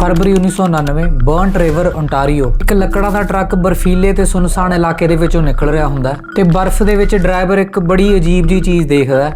ਫਰਵਰੀ 1999 burn ਟ੍ਰੇਵਰ Ontario ਇੱਕ ਲੱਕੜਾਂ ਦਾ truck ਬਰਫੀਲੇ ਤੇ ਸੁਨਸਾਨ ਇਲਾਕੇ ਦੇ ਵਿੱਚੋਂ ਨਿਕਲ ਰਿਹਾ ਹੁੰਦਾ ਹੈ ਤੇ ਬਰਫ਼ ਦੇ ਵਿੱਚ ਡਰਾਈਵਰ ਇੱਕ ਬੜੀ ਅਜੀਬ ਜੀ ਚੀਜ਼ ਦੇਖਦਾ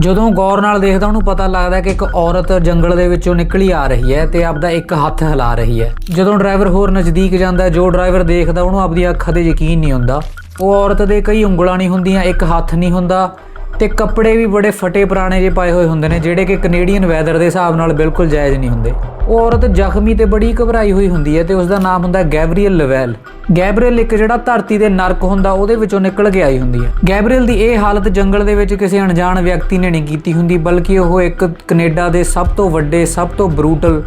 ਜਦੋਂ ਗੌਰ ਨਾਲ ਦੇਖਦਾ ਉਹਨੂੰ ਪਤਾ ਲੱਗਦਾ ਕਿ ਇੱਕ ਔਰਤ ਜੰਗਲ ਦੇ ਵਿੱਚੋਂ ਨਿਕਲੀ ਆ ਰਹੀ ਹੈ ਤੇ ਆਪਦਾ ਇੱਕ ਹੱਥ ਹਿਲਾ ਰਹੀ ਹੈ। ਜਦੋਂ ਡਰਾਈਵਰ ਹੋਰ ਨਜ਼ਦੀਕ ਜਾਂਦਾ ਜੋ ਡਰਾਈਵਰ ਦੇਖਦਾ, ਉਹਨੂੰ ਆਪਦੀ ਅੱਖਾਂ ਤੇ ਯਕੀਨ ਨਹੀਂ ਹੁੰਦਾ। ਉਹ ਔਰਤ ਦੇ ਕਈ ਉਂਗਲਾਂ ਨਹੀਂ ਹੁੰਦੀਆਂ, ਇੱਕ ਹੱਥ ਨਹੀਂ ਹੁੰਦਾ। ਤੇ ਕੱਪੜੇ ਵੀ ਬੜੇ ਫਟੇ ਪੁਰਾਣੇ ਜੇ ਪਾਏ ਹੋਏ ਹੁੰਦੇ ਨੇ, ਜਿਹੜੇ ਕਿ ਕੈਨੇਡੀਅਨ ਵੈਦਰ ਦੇ ਹਿਸਾਬ ਨਾਲ ਬਿਲਕੁਲ ਜਾਇਜ਼ ਨਹੀਂ ਹੁੰਦੇ। ਉਹ ਔਰਤ ਜ਼ਖਮੀ ਤੇ ਬੜੀ ਘਬਰਾਈ ਹੋਈ ਹੁੰਦੀ ਹੈ ਤੇ ਉਸ ਦਾ ਨਾਮ ਹੁੰਦਾ ਗੈਬਰੀਅਲ ਲਵੈਲ ਗੈਬਰੀਅਲ ਇੱਕ ਜਿਹੜਾ ਧਰਤੀ ਦੇ ਨਰਕ ਹੁੰਦਾ, ਉਹਦੇ ਵਿੱਚੋਂ ਨਿਕਲ ਕੇ ਆਈ ਹੁੰਦੀ ਹੈ। ਗੈਬਰੀਅਲ ਦੀ ਇਹ ਹਾਲਤ ਜੰਗਲ ਦੇ ਵਿੱਚ ਕਿਸੇ ਅਣਜਾਣ ਵਿਅਕਤੀ ਨੇ ਨਹੀਂ ਕੀਤੀ ਹੁੰਦੀ, ਬਲਕਿ ਉਹ ਇੱਕ ਕੈਨੇਡਾ ਦੇ ਸਭ ਤੋਂ ਵੱਡੇ, ਸਭ ਤੋਂ ਬਰੂਟਲ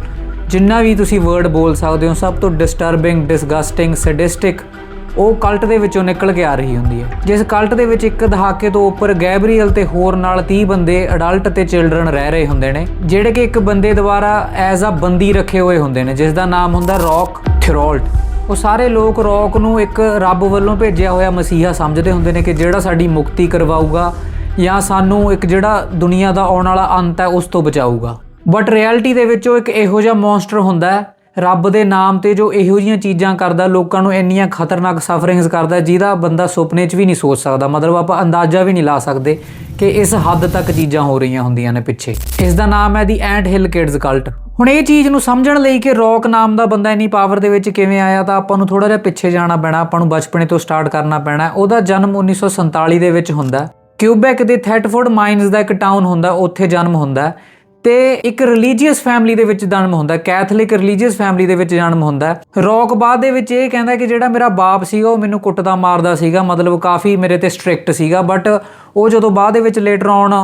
ਜਿੰਨਾ ਵੀ ਤੁਸੀਂ ਵਰਡ ਬੋਲ ਸਕਦੇ ਹੋ, ਸਭ ਤੋਂ ਡਿਸਟਰਬਿੰਗ ਡਿਸਗਸਟਿੰਗ ਸੈਡਿਸਟਿਕ ਉਹ ਕਲਟ ਦੇ ਵਿੱਚੋਂ ਨਿਕਲ ਕੇ ਆ ਰਹੀ ਹੁੰਦੀ ਹੈ। ਜਿਸ ਕਲਟ ਦੇ ਵਿੱਚ ਇੱਕ ਦਹਾਕੇ ਤੋਂ ਉੱਪਰ ਗੈਬਰੀਅਲ ਤੇ ਹੋਰ ਨਾਲ 30 ਬੰਦੇ ਅਡਲਟ ਤੇ ਚਿਲਡਰਨ ਰਹਿ ਰਹੇ ਹੁੰਦੇ ਨੇ, ਜਿਹੜੇ ਕਿ ਇੱਕ ਬੰਦੇ ਦੁਆਰਾ ਐਜ਼ ਅ ਬੰਦੀ ਰੱਖੇ ਹੋਏ ਹੁੰਦੇ ਨੇ ਜਿਸ ਦਾ ਨਾਮ ਹੁੰਦਾ ਰੌਕ ਥਿਰੋਲਟ। ਉਹ ਸਾਰੇ ਲੋਕ ਰੌਕ ਨੂੰ ਇੱਕ ਰੱਬ ਵੱਲੋਂ ਭੇਜਿਆ ਹੋਇਆ ਮਸੀਹਾ ਸਮਝਦੇ ਹੁੰਦੇ ਨੇ ਕਿ ਜਿਹੜਾ ਸਾਡੀ ਮੁਕਤੀ ਕਰਵਾਊਗਾ ਜਾਂ ਸਾਨੂੰ ਇੱਕ ਜਿਹੜਾ ਦੁਨੀਆ ਦਾ ਆਉਣ ਵਾਲਾ ਅੰਤ ਹੈ ਉਸ ਤੋਂ ਬਚਾਊਗਾ। ਬਟ ਰਿਐਲਿਟੀ ਦੇ ਵਿੱਚ ਉਹ ਇੱਕ ਇਹੋ ਜਿਹਾ ਮੌਨਸਟਰ ਹੁੰਦਾ ਹੈ ਰੱਬ ਦੇ ਨਾਮ ਤੇ ਜੋ ਇਹੋ ਜਿਹੀਆਂ ਚੀਜ਼ਾਂ ਕਰਦਾ, ਲੋਕਾਂ ਨੂੰ ਇੰਨੀਆਂ ਖਤਰਨਾਕ ਸਫਰਿੰਗਸ ਕਰਦਾ, ਜਿਹਦਾ ਬੰਦਾ ਸੁਪਨੇ 'ਚ ਵੀ ਨਹੀਂ ਸੋਚ ਸਕਦਾ। ਮਤਲਬ ਆਪਾਂ ਅੰਦਾਜ਼ਾ ਵੀ ਨਹੀਂ ਲਾ ਸਕਦੇ ਕਿ ਇਸ ਹੱਦ ਤੱਕ ਚੀਜ਼ਾਂ ਹੋ ਰਹੀਆਂ ਹੁੰਦੀਆਂ ਨੇ ਪਿੱਛੇ। ਇਸ ਦਾ ਨਾਮ ਹੈ the ant hill kids cult ਹੁਣ ਇਹ ਚੀਜ਼ ਨੂੰ ਸਮਝਣ ਲਈ ਕਿ ਰੌਕ ਨਾਮ ਦਾ ਬੰਦਾ ਇੰਨੀ ਪਾਵਰ ਦੇ ਵਿੱਚ ਕਿਵੇਂ ਆਇਆ, ਤਾਂ ਆਪਾਂ ਨੂੰ ਥੋੜਾ ਜਿਹਾ ਪਿੱਛੇ ਜਾਣਾ ਪੈਣਾ, ਆਪਾਂ ਨੂੰ ਬਚਪਨੇ ਤੋਂ ਸਟਾਰਟ ਕਰਨਾ ਪੈਣਾ। ਉਹਦਾ ਜਨਮ 1947 ਦੇ ਵਿੱਚ ਹੁੰਦਾ। ਹੈ। ਕਿਊਬੈਕ ਦੇ ਥੈਟਫੋਰਡ ਮਾਈਨਸ ਦਾ ਇੱਕ ਟਾਊਨ ਹੁੰਦਾ, ਉੱਥੇ ਜਨਮ ਹੁੰਦਾ। ਤੇ ਇੱਕ ਰਿਲੀਜੀਅਸ ਫੈਮਿਲੀ ਦੇ ਵਿੱਚ ਜਨਮ ਹੁੰਦਾ ਕੈਥੋਲਿਕ ਰਿਲੀਜੀਅਸ ਫੈਮਿਲੀ ਦੇ ਵਿੱਚ ਜਨਮ ਹੁੰਦਾ ਰੌਕ ਬਾਅਦ ਦੇ ਵਿੱਚ ਇਹ ਕਹਿੰਦਾ ਕਿ ਜਿਹੜਾ ਮੇਰਾ ਬਾਪ ਸੀਗਾ, ਉਹ ਮੈਨੂੰ ਕੁੱਟਦਾ ਮਾਰਦਾ ਸੀਗਾ। ਮਤਲਬ ਕਾਫੀ ਮੇਰੇ ਤੇ ਸਟ੍ਰਿਕਟ ਸੀਗਾ ਬਟ ਉਹ ਜਦੋਂ ਬਾਅਦ ਦੇ ਵਿੱਚ ਲੇਟਰ ਆਨ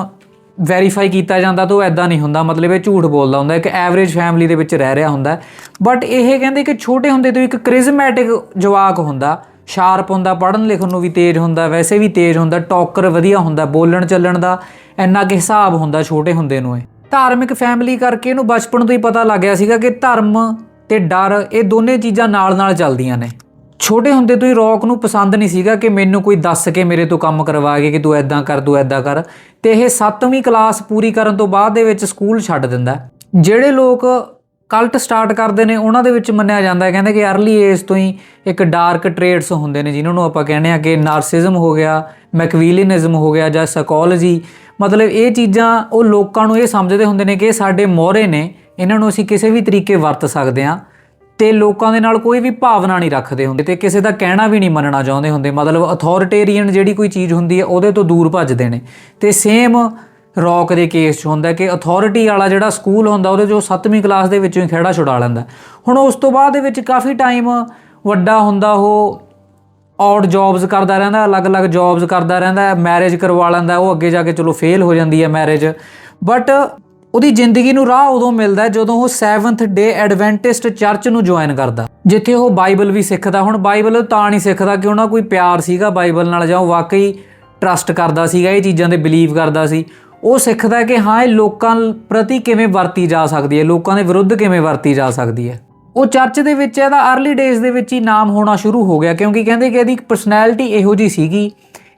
ਵੈਰੀਫਾਈ ਕੀਤਾ ਜਾਂਦਾ ਤਾਂ ਉਹ ਐਦਾਂ ਨਹੀਂ ਹੁੰਦਾ। ਮਤਲਬ ਇਹ ਝੂਠ ਬੋਲਦਾ ਹੁੰਦਾ ਇੱਕ ਐਵਰੇਜ ਫੈਮਿਲੀ ਦੇ ਵਿੱਚ ਰਹਿ ਰਿਹਾ ਹੁੰਦਾ ਬਟ ਇਹ ਕਹਿੰਦੇ ਕਿ ਛੋਟੇ ਹੁੰਦੇ ਤੋਂ ਇੱਕ ਕ੍ਰਿਜ਼ਮੈਟਿਕ ਜਵਾਕ ਹੁੰਦਾ। ਸ਼ਾਰਪ ਹੁੰਦਾ, ਪੜ੍ਹਨ ਲਿਖਣ ਨੂੰ ਵੀ ਤੇਜ਼ ਹੁੰਦਾ, ਵੈਸੇ ਵੀ ਤੇਜ਼ ਹੁੰਦਾ ਟਾਕਰ ਵਧੀਆ ਹੁੰਦਾ ਬੋਲਣ ਚੱਲਣ ਦਾ ਇੰਨਾ ਕਿ ਹਿਸਾਬ ਹੁੰਦਾ ਛੋਟੇ ਹੁੰਦੇ ਨੂੰ ਇਹ। ਧਾਰਮਿਕ ਫੈਮਿਲੀ ਕਰਕੇ ਇਹਨੂੰ ਬਚਪਨ ਤੋਂ ਹੀ ਪਤਾ ਲੱਗ ਗਿਆ ਸੀਗਾ ਕਿ ਧਰਮ ਤੇ ਡਰ ਇਹ ਦੋਨੇ ਚੀਜ਼ਾਂ ਨਾਲ-ਨਾਲ ਚੱਲਦੀਆਂ ਨੇ। ਛੋਟੇ ਹੁੰਦੇ ਤੋਂ ਹੀ ਰੌਕ ਨੂੰ ਪਸੰਦ ਨਹੀਂ ਸੀਗਾ ਕਿ ਮੈਨੂੰ ਕੋਈ ਦੱਸ ਕੇ ਮੇਰੇ ਤੋਂ ਕੰਮ ਕਰਵਾ ਕੇ ਕਿ ਤੂੰ ਐਦਾਂ ਕਰ, ਤੂੰ ਐਦਾਂ ਕਰ। ਤੇ ਇਹ 7ਵੀਂ ਕਲਾਸ ਪੂਰੀ ਕਰਨ ਤੋਂ ਬਾਅਦ ਦੇ ਵਿੱਚ ਸਕੂਲ ਛੱਡ ਦਿੰਦਾ। ਜਿਹੜੇ ਲੋਕ ਕਲਟ ਸਟਾਰਟ ਕਰਦੇ ਨੇ, ਉਹਨਾਂ ਦੇ ਵਿੱਚ ਮੰਨਿਆ ਜਾਂਦਾ ਹੈ। ਕਹਿੰਦੇ ਕਿ अर्ਲੀ ਏਜ ਤੋਂ ਹੀ ਇੱਕ ਡਾਰਕ ਟ੍ਰੇਡਸ ਹੁੰਦੇ ਨੇ, ਜਿਨ੍ਹਾਂ ਨੂੰ ਆਪਾਂ ਕਹਿੰਦੇ ਆ ਕਿ ਨਾਰਸਿਜ਼ਮ ਹੋ ਗਿਆ ਮੈਕਵੀਲੀਨਿਜ਼ਮ ਹੋ ਗਿਆ ਜਾਂ ਸਾਈਕੋਲੋਜੀ ਮਤਲਬ ਇਹ ਚੀਜ਼ਾਂ, ਉਹ ਲੋਕਾਂ ਨੂੰ ਇਹ ਸਮਝਦੇ ਹੁੰਦੇ ਨੇ ਕਿ ਇਹ ਸਾਡੇ ਮੋਹਰੇ ਨੇ, ਇਹਨਾਂ ਨੂੰ ਅਸੀਂ ਕਿਸੇ ਵੀ ਤਰੀਕੇ ਵਰਤ ਸਕਦੇ ਹਾਂ ਤੇ ਲੋਕਾਂ ਦੇ ਨਾਲ ਕੋਈ ਵੀ ਭਾਵਨਾ ਨਹੀਂ ਰੱਖਦੇ ਹੁੰਦੇ ਤੇ ਕਿਸੇ ਦਾ ਕਹਿਣਾ ਵੀ ਨਹੀਂ ਮੰਨਣਾ ਚਾਹੁੰਦੇ ਹੁੰਦੇ। ਮਤਲਬ ਅਥਾਰਟੇਰੀਅਨ ਜਿਹੜੀ ਕੋਈ ਚੀਜ਼ ਹੁੰਦੀ ਹੈ, ਉਹਦੇ ਤੋਂ ਦੂਰ ਭੱਜਦੇ ਨੇ। ਤੇ ਸੇਮ ਰੌਕ ਦੇ ਕੇਸ 'ਚ ਹੁੰਦਾ ਕਿ ਅਥਾਰਟੀ ਵਾਲਾ ਜਿਹੜਾ ਸਕੂਲ ਹੁੰਦਾ, ਉਹਦੇ ਜੋ 7ਵੀਂ ਕਲਾਸ ਦੇ ਵਿੱਚੋਂ ਹੀ ਖੇੜਾ ਛੁਡਾ ਲੈਂਦਾ ਹੁਣ ਉਸ ਤੋਂ ਬਾਅਦ ਦੇ ਵਿੱਚ ਕਾਫੀ ਟਾਈਮ ਵੱਡਾ ਹੁੰਦਾ, ਉਹ ਆਊਟ ਜੌਬਸ ਕਰਦਾ ਰਹਿੰਦਾ, ਅਲੱਗ-ਅਲੱਗ ਜੌਬਸ ਕਰਦਾ ਰਹਿੰਦਾ ਮੈਰਿਜ ਕਰਵਾ ਲੈਂਦਾ, ਉਹ ਅੱਗੇ ਜਾ ਕੇ ਚਲੋ ਫੇਲ ਹੋ ਜਾਂਦੀ ਹੈ ਮੈਰਿਜ ਬਟ ਉਹਦੀ ਜ਼ਿੰਦਗੀ ਨੂੰ ਰਾਹ ਉਦੋਂ ਮਿਲਦਾ ਜਦੋਂ ਉਹ 7th ਡੇ ਐਡਵੈਂਟਿਸਟ ਚਰਚ ਨੂੰ ਜੁਆਇਨ ਕਰਦਾ। ਜਿੱਥੇ ਉਹ ਬਾਈਬਲ ਵੀ ਸਿੱਖਦਾ। ਹੁਣ ਬਾਈਬਲ ਤਾਂ ਨਹੀਂ ਸਿੱਖਦਾ ਕਿ ਉਹਨਾਂ ਕੋਈ ਪਿਆਰ ਸੀਗਾ ਬਾਈਬਲ ਨਾਲ ਜਾਂ ਉਹ ਵਾਕਈ ਟਰਸਟ ਕਰਦਾ ਸੀਗਾ, ਇਹ ਚੀਜ਼ਾਂ ਤੇ ਬਿਲੀਵ ਕਰਦਾ ਸੀ। ਉਹ ਸਿੱਖਦਾ ਹੈ ਕਿ ਹਾਂ, ਇਹ ਲੋਕਾਂ ਪ੍ਰਤੀ ਕਿਵੇਂ ਵਰਤੀ ਜਾ ਸਕਦੀ ਹੈ? ਲੋਕਾਂ ਦੇ ਵਿਰੁੱਧ ਕਿਵੇਂ ਵਰਤੀ ਜਾ ਸਕਦੀ ਹੈ? ਉਹ ਚਰਚ ਦੇ ਵਿੱਚ ਇਹਦਾ अर्ਲੀ ਡੇਜ਼ ਦੇ ਵਿੱਚ ਹੀ ਨਾਮ ਹੋਣਾ ਸ਼ੁਰੂ ਹੋ ਗਿਆ, ਕਿਉਂਕਿ ਕਹਿੰਦੇ ਕਿ ਇਹਦੀ ਪਰਸਨੈਲਿਟੀ ਇਹੋ ਜੀ ਸੀਗੀ।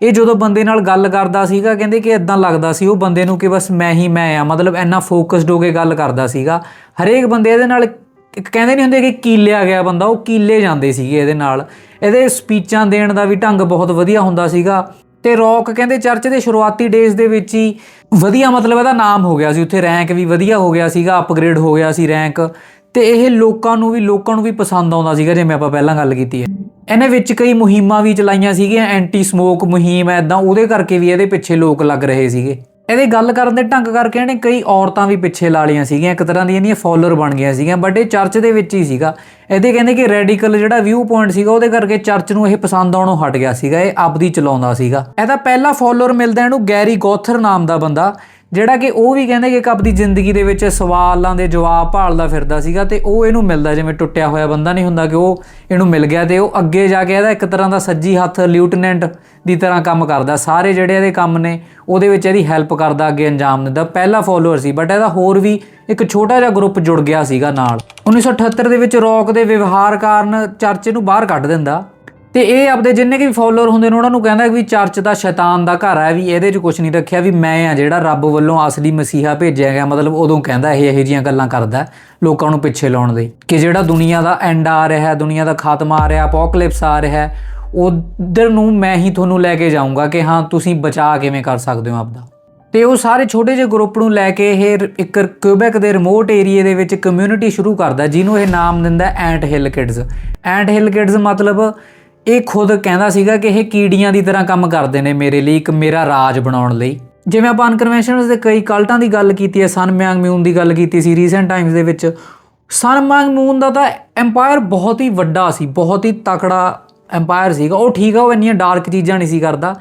ਇਹ ਜਦੋਂ ਬੰਦੇ ਨਾਲ ਗੱਲ ਕਰਦਾ ਸੀਗਾ, ਕਹਿੰਦੇ ਕਿ ਇਦਾਂ ਲੱਗਦਾ ਸੀ, ਉਹ ਬੰਦੇ ਨੂੰ ਕਿ ਬਸ ਮੈਂ ਹੀ ਮੈਂ ਆ, ਮਤਲਬ ਇੰਨਾ ਫੋਕਸਡ ਹੋ ਕੇ ਗੱਲ ਕਰਦਾ ਸੀਗਾ। ਹਰੇਕ ਬੰਦੇ ਇਹਦੇ ਨਾਲ ਕਹਿੰਦੇ ਨਹੀਂ ਹੁੰਦੇ ਕਿ ਕੀਲਿਆ ਗਿਆ ਬੰਦਾ, ਉਹ ਕੀਲੇ ਜਾਂਦੇ ਸੀਗੇ ਇਹਦੇ ਨਾਲ। ਇਹਦੇ ਸਪੀਚਾਂ ਦੇਣ ਦਾ ਵੀ ਢੰਗ ਬਹੁਤ ਵਧੀਆ ਹੁੰਦਾ ਸੀਗਾ। ਤੇ ਰੌਕ ਕਹਿੰਦੇ ਚਰਚ ਦੇ ਸ਼ੁਰੂਆਤੀ ਡੇਜ਼ ਦੇ ਵਿੱਚ ਹੀ ਵਧੀਆ ਮਤਲਬ ਇਹਦਾ ਨਾਮ ਹੋ ਗਿਆ ਸੀ। ਉੱਥੇ ਰੈਂਕ ਵੀ ਵਧੀਆ ਹੋ ਗਿਆ ਸੀਗਾ ਅਪਗ੍ਰੇਡ ਹੋ ਗਿਆ ਸੀ ਰੈਂਕ ਤੇ ਇਹ ਲੋਕਾਂ ਨੂੰ ਵੀ, ਲੋਕਾਂ ਨੂੰ ਵੀ ਪਸੰਦ ਆਉਂਦਾ ਸੀਗਾ ਜਿਵੇਂ ਆਪਾਂ ਪਹਿਲਾਂ ਗੱਲ ਕੀਤੀ ਹੈ। ਇਹਨੇ ਵਿੱਚ ਕਈ ਮੁਹਿੰਮਾਂ ਵੀ ਚਲਾਈਆਂ ਸੀਗੀਆਂ ਐਂਟੀ ਸਮੋਕ ਮੁਹਿੰਮ ਐਦਾਂ ਉਹਦੇ ਕਰਕੇ ਵੀ ਇਹਦੇ ਪਿੱਛੇ ਲੋਕ ਲੱਗ ਰਹੇ ਸੀਗੇ। ਇਹਦੇ ਗੱਲ ਕਰਨ ਦੇ ਢੰਗ ਕਰਕੇ ਇਹਨੇ ਕਈ ਔਰਤਾਂ ਵੀ ਪਿੱਛੇ ਲਾ ਲਈਆਂ ਸੀਗੀਆਂ, ਇੱਕ ਤਰ੍ਹਾਂ ਦੀਆਂ ਇਹਦੀਆਂ ਫਾਲੋਅਰ ਬਣ ਗਈਆਂ ਸੀਗੀਆਂ ਬਟ ਇਹ ਚਰਚ ਦੇ ਵਿੱਚ ਹੀ ਸੀਗਾ। ਇਹਦੇ ਕਹਿੰਦੇ ਕਿ ਰੈਡੀਕਲ ਜਿਹੜਾ ਵਿਊ ਪੁਆਇੰਟ ਸੀਗਾ, ਉਹਦੇ ਕਰਕੇ ਚਰਚ ਨੂੰ ਇਹ ਪਸੰਦ ਆਉਣੋਂ ਹਟ ਗਿਆ ਸੀਗਾ, ਇਹ ਆਪਦੀ ਚਲਾਉਂਦਾ ਸੀਗਾ। ਇਹਦਾ ਪਹਿਲਾ ਫਾਲੋਅਰ ਮਿਲਦਾ ਇਹਨੂੰ ਗੈਰੀ ਗੋਥਰ ਨਾਮ ਦਾ ਬੰਦਾ। ਜਿਹੜਾ ਕਿ ਉਹ ਵੀ ਕਹਿੰਦੇ ਕਿ ਇੱਕ ਆਪਦੀ ਜ਼ਿੰਦਗੀ ਦੇ ਵਿੱਚ ਸਵਾਲਾਂ ਦੇ ਜਵਾਬ ਭਾਲਦਾ ਫਿਰਦਾ ਸੀਗਾ ਤੇ ਉਹ ਇਹਨੂੰ ਮਿਲਦਾ, ਜਿਵੇਂ ਟੁੱਟਿਆ ਹੋਇਆ ਬੰਦਾ ਨਹੀਂ ਹੁੰਦਾ ਕਿ ਉਹ ਇਹਨੂੰ ਮਿਲ ਗਿਆ ਤੇ ਉਹ ਅੱਗੇ ਜਾ ਕੇ ਇਹਦਾ ਇੱਕ ਤਰ੍ਹਾਂ ਦਾ ਸੱਜੀ ਹੱਥ ਲਿeutenant ਦੀ ਤਰ੍ਹਾਂ ਕੰਮ ਕਰਦਾ। ਸਾਰੇ ਜਿਹੜੇ ਇਹਦੇ ਕੰਮ ਨੇ, ਉਹਦੇ ਵਿੱਚ ਇਹਦੀ ਹੈਲਪ ਕਰਦਾ, ਅੱਗੇ ਅੰਜਾਮ ਦਿੰਦਾ। ਪਹਿਲਾ ਫੋਲੋਅਰ ਸੀ ਬਟ ਇਹਦਾ ਹੋਰ ਵੀ ਇੱਕ ਛੋਟਾ ਜਿਹਾ ਗਰੁੱਪ ਜੁੜ ਗਿਆ ਸੀਗਾ ਨਾਲ। 1978 ਦੇ ਵਿੱਚ ਰੌਕ ਦੇ ਵਿਵਹਾਰ ਕਾਰਨ ਚਰਚ ਨੂੰ ਬਾਹਰ ਕੱਢ ਦਿੰਦਾ। ਤੇ ਇਹ ਆਪਦੇ ਜਿੰਨੇ ਕਿ ਫਾਲੋਅਰ ਹੁੰਦੇ ਨੇ, ਉਹਨਾਂ ਨੂੰ ਕਹਿੰਦਾ ਵੀ ਚਰਚ ਦਾ ਸ਼ੈਤਾਨ ਦਾ ਘਰ ਹੈ ਵੀ ਇਹਦੇ 'ਚ ਕੁਝ ਨਹੀਂ ਰੱਖਿਆ, ਵੀ ਮੈਂ ਆ ਜਿਹੜਾ ਰੱਬ ਵੱਲੋਂ ਅਸਲੀ ਮਸੀਹਾ ਭੇਜਿਆ ਗਿਆ, ਮਤਲਬ ਉਦੋਂ ਕਹਿੰਦਾ ਇਹ ਇਹੋ ਜਿਹੀਆਂ ਗੱਲਾਂ ਕਰਦਾ ਲੋਕਾਂ ਨੂੰ ਪਿੱਛੇ ਲਾਉਣ ਲਈ ਕਿ ਜਿਹੜਾ ਦੁਨੀਆ ਦਾ ਐਂਡ ਆ ਰਿਹਾ ਹੈ ਦੁਨੀਆ ਦਾ ਖਾਤਮਾ ਆ ਰਿਹਾ ਅਪੋਕਲਿਪਸ ਆ ਰਿਹਾ ਹੈ ਉਧਰ ਨੂੰ ਮੈਂ ਹੀ ਤੁਹਾਨੂੰ ਲੈ ਕੇ ਜਾਊਂਗਾ ਕਿ ਹਾਂ, ਤੁਸੀਂ ਬਚਾ ਕਿਵੇਂ ਕਰ ਸਕਦੇ ਹੋ ਆਪਦਾ। ਤੇ ਉਹ ਸਾਰੇ ਛੋਟੇ ਜਿਹੇ ਗਰੁੱਪ ਨੂੰ ਲੈ ਕੇ ਇਹ ਇੱਕ ਕਿਊਬੈਕ ਦੇ ਰਿਮੋਟ ਏਰੀਆ ਦੇ ਵਿੱਚ ਕਮਿਊਨਿਟੀ ਸ਼ੁਰੂ ਕਰਦਾ, ਜਿਹਨੂੰ ਇਹ ਨਾਮ ਦਿੰਦਾ ant hill kids ant hill kids ਮਤਲਬ ਇਹ ਖੁਦ ਕਹਿੰਦਾ ਸੀਗਾ ਕਿ ਇਹ ਕੀੜੀਆਂ ਦੀ ਤਰ੍ਹਾਂ ਕੰਮ ਕਰਦੇ ਨੇ ਮੇਰੇ ਲਈ, ਇੱਕ ਮੇਰਾ ਰਾਜ ਬਣਾਉਣ ਲਈ। ਜਿਵੇਂ ਆਪਾਂ ਅਨਕਨਵੈਨਸ਼ਨਲਸ ਦੇ ਕਈ ਕਲਟਾਂ ਦੀ ਗੱਲ ਕੀਤੀ ਹੈ ਸਨ ਮਿਆਂਗ ਮਿਊਨ ਦੀ ਗੱਲ ਕੀਤੀ ਸੀ ਰੀਸੈਂਟ ਟਾਈਮਸ ਦੇ ਵਿੱਚ ਸਨ ਮਿਆਂਗ ਮਿਊਨ ਦਾ ਤਾਂ ਐਮਪਾਇਰ ਬਹੁਤ ਹੀ ਵੱਡਾ ਸੀ, ਬਹੁਤ ਹੀ ਤਕੜਾ ਐਮਪਾਇਰ ਸੀਗਾ। ਉਹ ਠੀਕ ਆ, ਉਹ ਇੰਨੀਆਂ ਡਾਰਕ ਚੀਜ਼ਾਂ ਨਹੀਂ ਸੀ ਕਰਦਾ।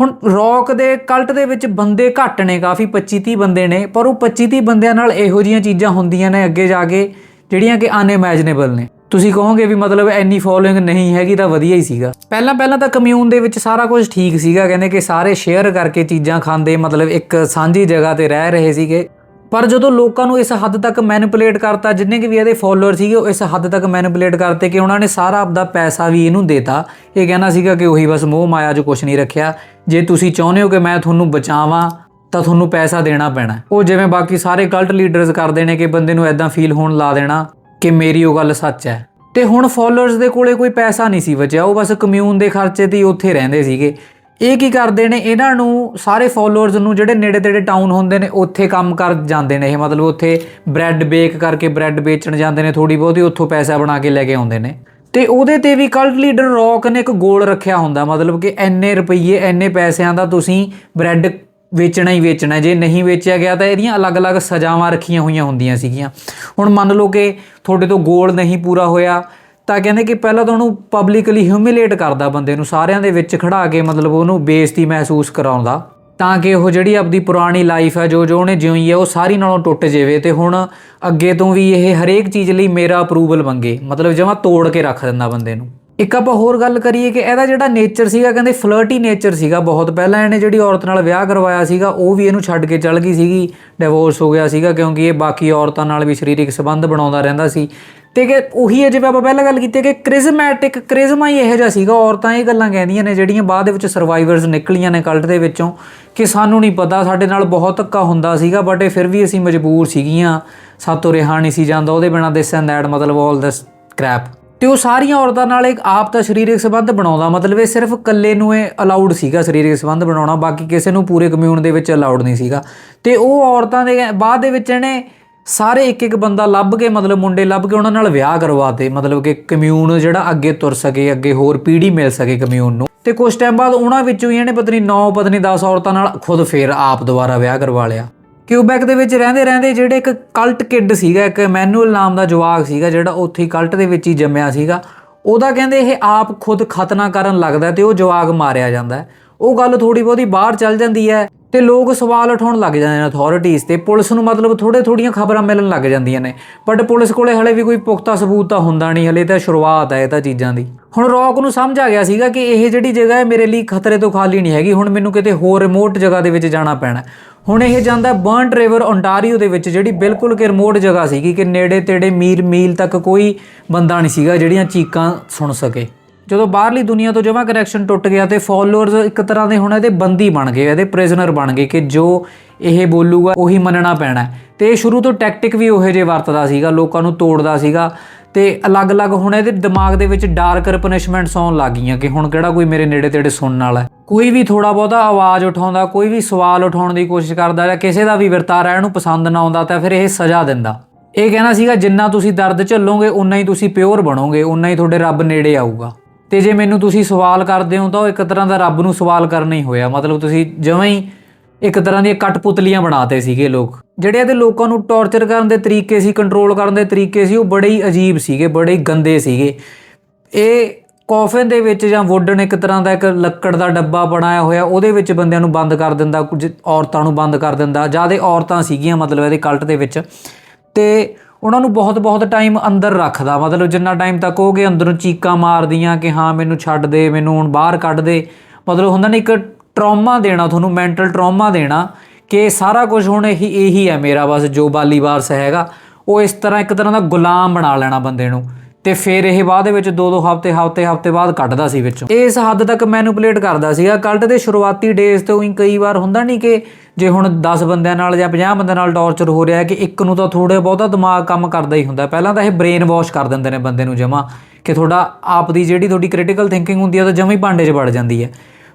ਹੁਣ ਰੌਕ ਦੇ ਕਲਟ ਦੇ ਵਿੱਚ ਬੰਦੇ ਘੱਟ ਨੇ, ਕਾਫੀ 25 30 ਬੰਦੇ ਨੇ, ਪਰ ਉਹ 25 30 ਬੰਦਿਆਂ ਨਾਲ ਇਹੋ ਜੀਆਂ ਚੀਜ਼ਾਂ ਹੁੰਦੀਆਂ ਨੇ ਅੱਗੇ ਜਾ ਕੇ, ਜਿਹੜੀਆਂ ਕਿ ਅਨਇਮੈਜਨੇਬਲ ਨੇ। ਤੁਸੀਂ ਕਹੋਗੇ ਵੀ ਮਤਲਬ ਇੰਨੀ ਫੋਲੋਇੰਗ ਨਹੀਂ ਹੈਗੀ ਤਾਂ ਵਧੀਆ ਹੀ ਸੀਗਾ। ਪਹਿਲਾਂ ਪਹਿਲਾਂ ਤਾਂ ਕਮਿਊਨ ਦੇ ਵਿੱਚ ਸਾਰਾ ਕੁਝ ਠੀਕ ਸੀਗਾ, ਕਹਿੰਦੇ ਕਿ ਸਾਰੇ ਸ਼ੇਅਰ ਕਰਕੇ ਚੀਜ਼ਾਂ ਖਾਂਦੇ, ਮਤਲਬ ਇੱਕ ਸਾਂਝੀ ਜਗ੍ਹਾ ਤੇ ਰਹਿ ਰਹੇ ਸੀਗੇ। ਪਰ ਜਦੋਂ ਲੋਕਾਂ ਨੂੰ ਇਸ ਹੱਦ ਤੱਕ ਮੈਨੀਪੂਲੇਟ ਕਰਤਾ, ਜਿੰਨੇ ਕਿ ਵੀ ਇਹਦੇ ਫਾਲੋਅਰ ਸੀਗੇ, ਉਹ ਇਸ ਹੱਦ ਤੱਕ ਮੈਨੀਪੂਲੇਟ ਕਰਤੇ ਕਿ ਉਹਨਾਂ ਨੇ ਸਾਰਾ ਆਪਦਾ ਪੈਸਾ ਵੀ ਇਹਨੂੰ ਦੇਤਾ। ਇਹ ਕਹਿਣਾ ਸੀਗਾ ਕਿ ਉਹੀ ਬਸ ਮੋਹ ਮਾਇਆ 'ਚ ਕੁਝ ਨਹੀਂ ਰੱਖਿਆ। ਜੇ ਤੁਸੀਂ ਚਾਹੁੰਦੇ ਹੋ ਕਿ ਮੈਂ ਤੁਹਾਨੂੰ ਬਚਾਵਾਂ, ਤਾਂ ਤੁਹਾਨੂੰ ਪੈਸਾ ਦੇਣਾ ਪੈਣਾ। ਉਹ ਜਿਵੇਂ ਬਾਕੀ ਸਾਰੇ ਕਲਟ ਲੀਡਰਸ ਕਰਦੇ ਨੇ ਕਿ ਬੰਦੇ ਨੂੰ ਐਦਾਂ ਫੀਲ ਹੋਣ ਲਾ ਦੇਣਾ। ਕਿ ਮੇਰੀ ਉਹ ਗੱਲ ਸੱਚ ਹੈ। ਤੇ ਹੁਣ ਫਾਲੋਅਰਸ ਦੇ ਕੋਲੇ ਕੋਈ ਪੈਸਾ ਨਹੀਂ ਸੀ ਬਚਿਆ, ਉਹ ਬਸ ਕਮਿਊਨ ਦੇ ਖਰਚੇ ਤੇ ਉੱਥੇ ਰਹਿੰਦੇ ਸੀਗੇ। ਇਹ ਕੀ ਕਰਦੇ ਨੇ? ਇਹਨਾਂ ਨੂੰ ਸਾਰੇ ਫਾਲੋਅਰਸ ਨੂੰ ਜਿਹੜੇ ਨੇੜੇ ਤੇੜੇ ਟਾਊਨ ਹੁੰਦੇ ਨੇ, ਉੱਥੇ ਕੰਮ ਕਰ ਜਾਂਦੇ ਨੇ। ਇਹ ਮਤਲਬ ਉੱਥੇ ਬ੍ਰੈਡ ਬੇਕ ਕਰਕੇ ਬ੍ਰੈਡ ਵੇਚਣ ਜਾਂਦੇ ਨੇ ਥੋੜੀ ਬਹੁਤੀ ਉੱਥੋਂ ਪੈਸਾ ਬਣਾ ਕੇ ਲੈ ਕੇ ਆਉਂਦੇ ਨੇ। ਤੇ ਉਹਦੇ ਤੇ ਵੀ ਕਲਟ ਲੀਡਰ ਰੌਕ ਨੇ ਇੱਕ ਗੋਲ ਰੱਖਿਆ ਹੁੰਦਾ। ਮਤਲਬ ਕਿ ਐਨੇ ਰੁਪਈਏ ਐਨੇ ਪੈਸਿਆਂ ਦਾ ਤੁਸੀਂ ਬ੍ਰੈਡ ਵੇਚਣਾ ਹੀ ਵੇਚਣਾ ਜੇ ਨਹੀਂ ਵੇਚਿਆ ਗਿਆ ਤਾਂ ਇਹਦੀਆਂ ਅਲੱਗ-ਅਲੱਗ ਸਜ਼ਾਵਾਂ ਰੱਖੀਆਂ ਹੋਈਆਂ ਹੁੰਦੀਆਂ ਸੀਗੀਆਂ। ਹੁਣ ਮੰਨ ਲਓ ਕਿ ਤੁਹਾਡੇ ਤੋਂ ਗੋਲ ਨਹੀਂ ਪੂਰਾ ਹੋਇਆ ਤਾਂ ਕਹਿੰਦੇ ਕਿ ਪਹਿਲਾਂ ਤਾਂ ਉਹਨੂੰ ਪਬਲਿਕਲੀ ਹਿਊਮਿਲੇਟ ਕਰਦਾ ਬੰਦੇ ਨੂੰ, ਸਾਰਿਆਂ ਦੇ ਵਿੱਚ ਖੜਾ ਕੇ ਮਤਲਬ ਉਹਨੂੰ ਬੇਇੱਜ਼ਤੀ ਮਹਿਸੂਸ ਕਰਾਉਂਦਾ। ਤਾਂ ਕਿ ਉਹ ਜਿਹੜੀ ਆਪਦੀ ਪੁਰਾਣੀ ਲਾਈਫ ਹੈ, ਜੋ ਜੋ ਉਹਨੇ ਜਿਉਈ ਹੈ ਉਹ ਸਾਰੀ ਨਾਲੋਂ ਟੁੱਟ ਜਾਵੇ ਤੇ ਹੁਣ ਅੱਗੇ ਤੋਂ ਵੀ ਇਹ ਹਰੇਕ ਚੀਜ਼ ਲਈ ਮੇਰਾ ਅਪਰੂਵਲ ਮੰਗੇ। ਮਤਲਬ ਜਮਾ ਤੋੜ ਕੇ ਰੱਖ ਦਿੰਦਾ ਬੰਦੇ ਨੂੰ। ਇੱਕ ਆਪਾਂ ਹੋਰ ਗੱਲ ਕਰੀਏ ਕਿ ਇਹਦਾ ਜਿਹੜਾ ਨੇਚਰ ਸੀਗਾ, ਕਹਿੰਦੇ ਫਲਰਟੀ ਨੇਚਰ ਸੀਗਾ ਬਹੁਤ। ਪਹਿਲਾਂ ਇਹਨੇ ਜਿਹੜੀ ਔਰਤ ਨਾਲ ਵਿਆਹ ਕਰਵਾਇਆ ਸੀਗਾ, ਉਹ ਵੀ ਇਹਨੂੰ ਛੱਡ ਕੇ ਚਲ ਗਈ ਸੀਗੀ। ਡਿਵੋਰਸ ਹੋ ਗਿਆ ਸੀਗਾ ਕਿਉਂਕਿ ਇਹ ਬਾਕੀ ਔਰਤਾਂ ਨਾਲ ਵੀ ਸਰੀਰਕ ਸੰਬੰਧ ਬਣਾਉਂਦਾ ਰਹਿੰਦਾ ਸੀ। ਤੇ ਕਿ ਉਹੀ ਹੈ, ਜਿਵੇਂ ਆਪਾਂ ਪਹਿਲਾਂ ਗੱਲ ਕੀਤੀ ਕਿ ਕ੍ਰਿਜ਼ਮੈਟਿਕ ਕ੍ਰਿਜ਼ਮਾ ਹੀ ਇਹੋ ਜਿਹਾ ਸੀਗਾ। ਔਰਤਾਂ ਇਹ ਗੱਲਾਂ ਕਹਿੰਦੀਆਂ ਨੇ ਜਿਹੜੀਆਂ ਬਾਅਦ ਦੇ ਵਿੱਚ ਸਰਵਾਈਵਰਸ ਨਿਕਲੀਆਂ ਨੇ ਕਲਟ ਦੇ ਵਿੱਚੋਂ ਕਿ ਸਾਨੂੰ ਨਹੀਂ ਪਤਾ, ਸਾਡੇ ਨਾਲ ਬਹੁਤ ਧੱਕਾ ਹੁੰਦਾ ਸੀਗਾ ਬਟ ਇਹ ਫਿਰ ਵੀ ਅਸੀਂ ਮਜਬੂਰ ਸੀਗੀਆਂ। ਸਾਤੋਂ ਰਿਹਾ ਨਹੀਂ ਸੀ ਜਾਂਦਾ, ਉਹਦੇ ਬਿਨਾਂ ਦਿਸ ਐਂਡ ਦੈਟ ਮਤਲਬ ਆਲ ਦਿਸ ਕ੍ਰੈਪ ਤੇ ਉਹ ਸਾਰੀਆਂ ਔਰਤਾਂ ਨਾਲ ਇੱਕ ਆਪ ਤਾਂ ਸਰੀਰਕ ਸੰਬੰਧ ਬਣਾਉਂਦਾ, ਮਤਲਬ ਇਹ ਸਿਰਫ ਇਕੱਲੇ ਨੂੰ ਇਹ ਅਲਾਉਡ ਸੀਗਾ ਸਰੀਰਕ ਸੰਬੰਧ ਬਣਾਉਣਾ, ਬਾਕੀ ਕਿਸੇ ਨੂੰ ਪੂਰੇ ਕਮਿਊਨ ਦੇ ਵਿੱਚ ਅਲਾਉਡ ਨਹੀਂ ਸੀਗਾ। ਤੇ ਉਹ ਔਰਤਾਂ ਦੇ ਬਾਅਦ ਦੇ ਵਿੱਚ ਇਹਨੇ ਸਾਰੇ ਇੱਕ ਇੱਕ ਬੰਦਾ ਲੱਭ ਕੇ, ਮਤਲਬ ਮੁੰਡੇ ਲੱਭ ਕੇ ਉਹਨਾਂ ਨਾਲ ਵਿਆਹ ਕਰਵਾਤੇ, ਮਤਲਬ ਕਿ ਕਮਿਊਨ ਜਿਹੜਾ ਅੱਗੇ ਤੁਰ ਸਕੇ, ਅੱਗੇ ਹੋਰ ਪੀੜ੍ਹੀ ਮਿਲ ਸਕੇ ਕਮਿਊਨ ਨੂੰ। ਤੇ ਕੁਝ ਟਾਈਮ ਬਾਅਦ ਉਹਨਾਂ ਵਿੱਚੋਂ ਹੀ ਇਹਨੇ ਪਤਨੀ 9 ਪਤਨੀ 10 ਔਰਤਾਂ ਨਾਲ ਖੁਦ ਫੇਰ ਆਪ ਦੁਬਾਰਾ ਵਿਆਹ ਕਰਵਾ ਲਿਆ। ਕਿਊਬੈਕ ਦੇ ਵਿੱਚ ਰਹਿੰਦੇ ਰਹਿੰਦੇ ਜਿਹੜੇ ਇੱਕ ਕਲਟ ਕਿੱਡ ਸੀਗਾ, ਇੱਕ ਮੈਨੂਅਲ ਨਾਮ ਦਾ ਜਵਾਕ ਸੀਗਾ, ਜਿਹੜਾ ਉੱਥੇ ਹੀ ਕਲਟ ਦੇ ਵਿੱਚ ਹੀ ਜੰਮਿਆ ਸੀਗਾ। ਉਹਦਾ ਕਹਿੰਦੇ ਇਹ ਆਪ ਖੁਦ ਖਤਨਾ ਕਰਨ ਲੱਗਦਾ ਤੇ ਉਹ ਜਵਾਕ ਮਾਰਿਆ ਜਾਂਦਾ ਉਹ ਗੱਲ ਥੋੜੀ ਬਹੁਤੀ ਬਾਹਰ ਚੱਲ ਜਾਂਦੀ ਹੈ ਤੇ ਲੋਕ ਸਵਾਲ ਉਠਾਉਣ ਲੱਗ ਜਾਂਦੇ ਨੇ ਅਥਾਰਟੀਜ਼ ਤੇ। ਪੁਲਿਸ ਨੂੰ ਮਤਲਬ ਥੋੜੇ ਥੋੜੀਆਂ ਖਬਰਾਂ ਮਿਲਣ ਲੱਗ ਜਾਂਦੀਆਂ ਨੇ। ਬਟ ਪੁਲਿਸ ਕੋਲੇ ਹਲੇ ਵੀ ਕੋਈ ਪੁਖਤਾ ਸਬੂਤ ਤਾਂ ਹੁੰਦਾ ਨਹੀਂ, ਹਲੇ ਤਾਂ ਸ਼ੁਰੂਆਤ ਹੈ ਇਹ ਤਾਂ ਚੀਜ਼ਾਂ ਦੀ। ਹੁਣ ਰੌਕ ਨੂੰ ਸਮਝ ਆ ਗਿਆ ਸੀਗਾ ਕਿ ਇਹ ਜਿਹੜੀ ਜਗ੍ਹਾ ਹੈ ਮੇਰੇ ਲਈ ਖਤਰੇ ਤੋਂ ਖਾਲੀ ਨਹੀਂ ਹੈਗੀ। ਹੁਣ ਮੈਨੂੰ ਕਿਤੇ ਹੋਰ ਰਿਮੋਟ ਜਗ੍ਹਾ ਦੇ ਵਿੱਚ ਜਾਣਾ ਪੈਣਾ ਹੁਣ ਇਹ ਜਾਂਦਾ ਬਰਨਟ ਰਿਵਰ ਓਨਟਾਰੀਓ ਦੇ ਵਿੱਚ, ਜਿਹੜੀ ਬਿਲਕੁਲ ਕਿ ਰਿਮੋਟ ਜਗ੍ਹਾ ਸੀਗੀ ਕਿ ਨੇੜੇ ਤੇੜੇ ਮੀਲ ਮੀਲ ਤੱਕ ਕੋਈ ਬੰਦਾ ਨਹੀਂ ਸੀਗਾ, ਜਿਹੜੀਆਂ ਚੀਕਾਂ ਸੁਣ ਸਕੇ ਜਦੋਂ ਬਾਹਰਲੀ ਦੁਨੀਆ ਤੋਂ ਜਮਾ ਕਨੈਕਸ਼ਨ ਟੁੱਟ ਗਿਆ ਤੇ ਫਾਲੋਅਰਸ ਇੱਕ ਤਰ੍ਹਾਂ ਦੇ ਹੁਣ ਇਹਦੇ ਬੰਦੀ ਬਣ ਗਏ, ਇਹਦੇ ਪ੍ਰਿਜ਼ਨਰ ਬਣ ਗਏ ਕਿ ਜੋ ਇਹ ਬੋਲੂਗਾ ਉਹੀ ਮੰਨਣਾ ਪੈਣਾ ਹੈ। ਤੇ ਇਹ ਸ਼ੁਰੂ ਤੋਂ ਟੈਕਟਿਕ ਵੀ ਉਹੇ ਜੇ ਵਰਤਦਾ ਸੀਗਾ, ਲੋਕਾਂ ਨੂੰ ਤੋੜਦਾ ਸੀਗਾ ਤੇ ਅਲੱਗ-ਅਲੱਗ ਹੁਣ ਇਹਦੇ ਦਿਮਾਗ ਦੇ ਵਿੱਚ ਡਾਰਕਰ ਪਨਿਸ਼ਮੈਂਟਸ ਆਉਣ ਲੱਗ ਗਈਆਂ ਕਿ ਹੁਣ ਕਿਹੜਾ ਕੋਈ ਮੇਰੇ ਨੇੜੇ ਤੇੜੇ ਸੁਣਨ ਵਾਲਾ ਹੈ। ਕੋਈ ਵੀ ਥੋੜਾ ਬਹੁਤਾ ਆਵਾਜ਼ ਉਠਾਉਂਦਾ, ਕੋਈ ਵੀ ਸਵਾਲ ਉਠਾਉਣ ਦੀ ਕੋਸ਼ਿਸ਼ ਕਰਦਾ ਜਾਂ ਕਿਸੇ ਦਾ ਵੀ ਵਰਤਾਰਾ ਇਹਨੂੰ ਪਸੰਦ ਨਾ ਆਉਂਦਾ ਤਾਂ ਫਿਰ ਇਹ ਸਜ਼ਾ ਦਿੰਦਾ। ਇਹ ਕਹਿਣਾ ਸੀਗਾ, ਜਿੰਨਾ ਤੁਸੀਂ ਦਰਦ ਝੱਲੋਗੇ ਉਨਾ ਹੀ ਤੁਸੀਂ ਪਿਓਰ ਬਣੋਗੇ ਉਨਾ ਹੀ ਤੁਹਾਡੇ ਰੱਬ ਨੇੜੇ ਆਊਗਾ। ਤੇ ਜੇ ਮੈਨੂੰ ਤੁਸੀਂ ਸਵਾਲ ਕਰਦੇ ਹੋ ਤਾਂ ਉਹ ਇੱਕ ਤਰ੍ਹਾਂ ਦਾ ਰੱਬ ਨੂੰ ਸਵਾਲ ਕਰਨਾ ਹੀ ਹੋਇਆ। ਮਤਲਬ ਤੁਸੀਂ ਜਿਵੇਂ ਹੀ ਇੱਕ ਤਰ੍ਹਾਂ ਦੀਆਂ ਕਟਪੁਤਲੀਆਂ ਬਣਾਤੇ ਸੀਗੇ ਲੋਕ। ਜਿਹੜੇ ਇਹਦੇ ਲੋਕਾਂ ਨੂੰ ਟੌਰਚਰ ਕਰਨ ਦੇ ਤਰੀਕੇ ਸੀ, ਕੰਟਰੋਲ ਕਰਨ ਦੇ ਤਰੀਕੇ ਸੀ, ਉਹ ਬੜੇ ਹੀ ਅਜੀਬ ਸੀਗੇ, ਬੜੇ ਹੀ ਗੰਦੇ ਸੀਗੇ। ਇਹ ਕੌਫਨ ਦੇ ਵਿੱਚ ਜਾਂ ਵੁੱਡਨ ਇੱਕ ਤਰ੍ਹਾਂ ਦਾ ਇੱਕ ਲੱਕੜ ਦਾ ਡੱਬਾ ਬਣਾਇਆ ਹੋਇਆ, ਉਹਦੇ ਵਿੱਚ ਬੰਦਿਆਂ ਨੂੰ ਬੰਦ ਕਰ ਦਿੰਦਾ, ਕੁਝ ਔਰਤਾਂ ਨੂੰ ਬੰਦ ਕਰ ਦਿੰਦਾ ਜਿਆਦੇ ਔਰਤਾਂ ਸੀਗੀਆਂ ਮਤਲਬ ਇਹਦੇ ਕਲਟ ਦੇ ਵਿੱਚ। ਤੇ ਉਹਨਾਂ ਨੂੰ ਬਹੁਤ ਬਹੁਤ ਟਾਈਮ ਅੰਦਰ ਰੱਖਦਾ, ਮਤਲਬ ਜਿੰਨਾ ਟਾਈਮ ਤੱਕ ਹੋਗੇ ਅੰਦਰੋਂ ਚੀਕਾਂ ਮਾਰਦੀਆਂ ਕਿ ਹਾਂ, ਮੈਨੂੰ ਛੱਡ ਦੇ, ਮੈਨੂੰ ਹੁਣ ਬਾਹਰ ਕੱਢ ਦੇ। ਮਤਲਬ ਹੁੰਦਾ ਨੇ ਇੱਕ ਟਰਾਮਾ ਦੇਣਾ, ਤੁਹਾਨੂੰ ਮੈਂਟਲ ਟਰਾਮਾ ਦੇਣਾ, ਕਿ ਸਾਰਾ ਕੁਝ ਹੁਣ ਇਹੀ ਇਹੀ ਹੈ ਮੇਰਾ ਬਸ ਜੋ ਬਾਲੀ ਵਾਰਸ ਹੈਗਾ। ਉਹ ਇਸ ਤਰ੍ਹਾਂ ਇੱਕ ਤਰ੍ਹਾਂ ਦਾ ਗੁਲਾਮ ਬਣਾ ਲੈਣਾ ਬੰਦੇ ਨੂੰ। ਤੇ ਫਿਰ ਇਹ ਬਾਅਦ ਦੇ ਵਿੱਚ ਦੋ ਦੋ ਹਫ਼ਤੇ ਹਫ਼ਤੇ ਹਫ਼ਤੇ ਬਾਅਦ ਕੱਢਦਾ ਸੀ ਵਿੱਚੋਂ। ਇਸ ਹੱਦ ਤੱਕ ਮੈਨੂਪੂਲੇਟ ਕਰਦਾ ਸੀਗਾ। ਕਲਟ ਦੇ ਸ਼ੁਰੂਆਤੀ ਡੇਜ਼ ਤੋਂ ਹੀ ਕਈ ਵਾਰ ਹੁੰਦਾ ਨਹੀਂ ਕਿ ਜੇ ਹੁਣ 10 ਬੰਦਿਆਂ ਨਾਲ ਜਾਂ 50 ਬੰਦਿਆਂ ਨਾਲ ਟੌਰਚਰ ਹੋ ਰਿਹਾ ਹੈ ਕਿ ਇੱਕ ਨੂੰ ਤਾਂ ਥੋੜੇ ਬਹੁਤਾ ਦਿਮਾਗ ਕੰਮ ਕਰਦਾ ਹੀ ਹੁੰਦਾ। ਪਹਿਲਾਂ ਤਾਂ ਇਹ ਬ੍ਰੇਨ ਵਾਸ਼ ਕਰ ਦਿੰਦੇ ਨੇ ਬੰਦੇ ਨੂੰ ਜਮਾ, ਕਿ ਤੁਹਾਡਾ ਆਪ ਦੀ ਜਿਹੜੀ ਤੁਹਾਡੀ ਕ੍ਰਿਟੀਕਲ ਥਿੰਕਿੰਗ ਹੁੰਦੀ ਹੈ ਤਾਂ ਜਮਾ ਹੀ ਭਾਂਡੇ 'ਚ ਵੜ ਜਾਂਦੀ ਹੈ।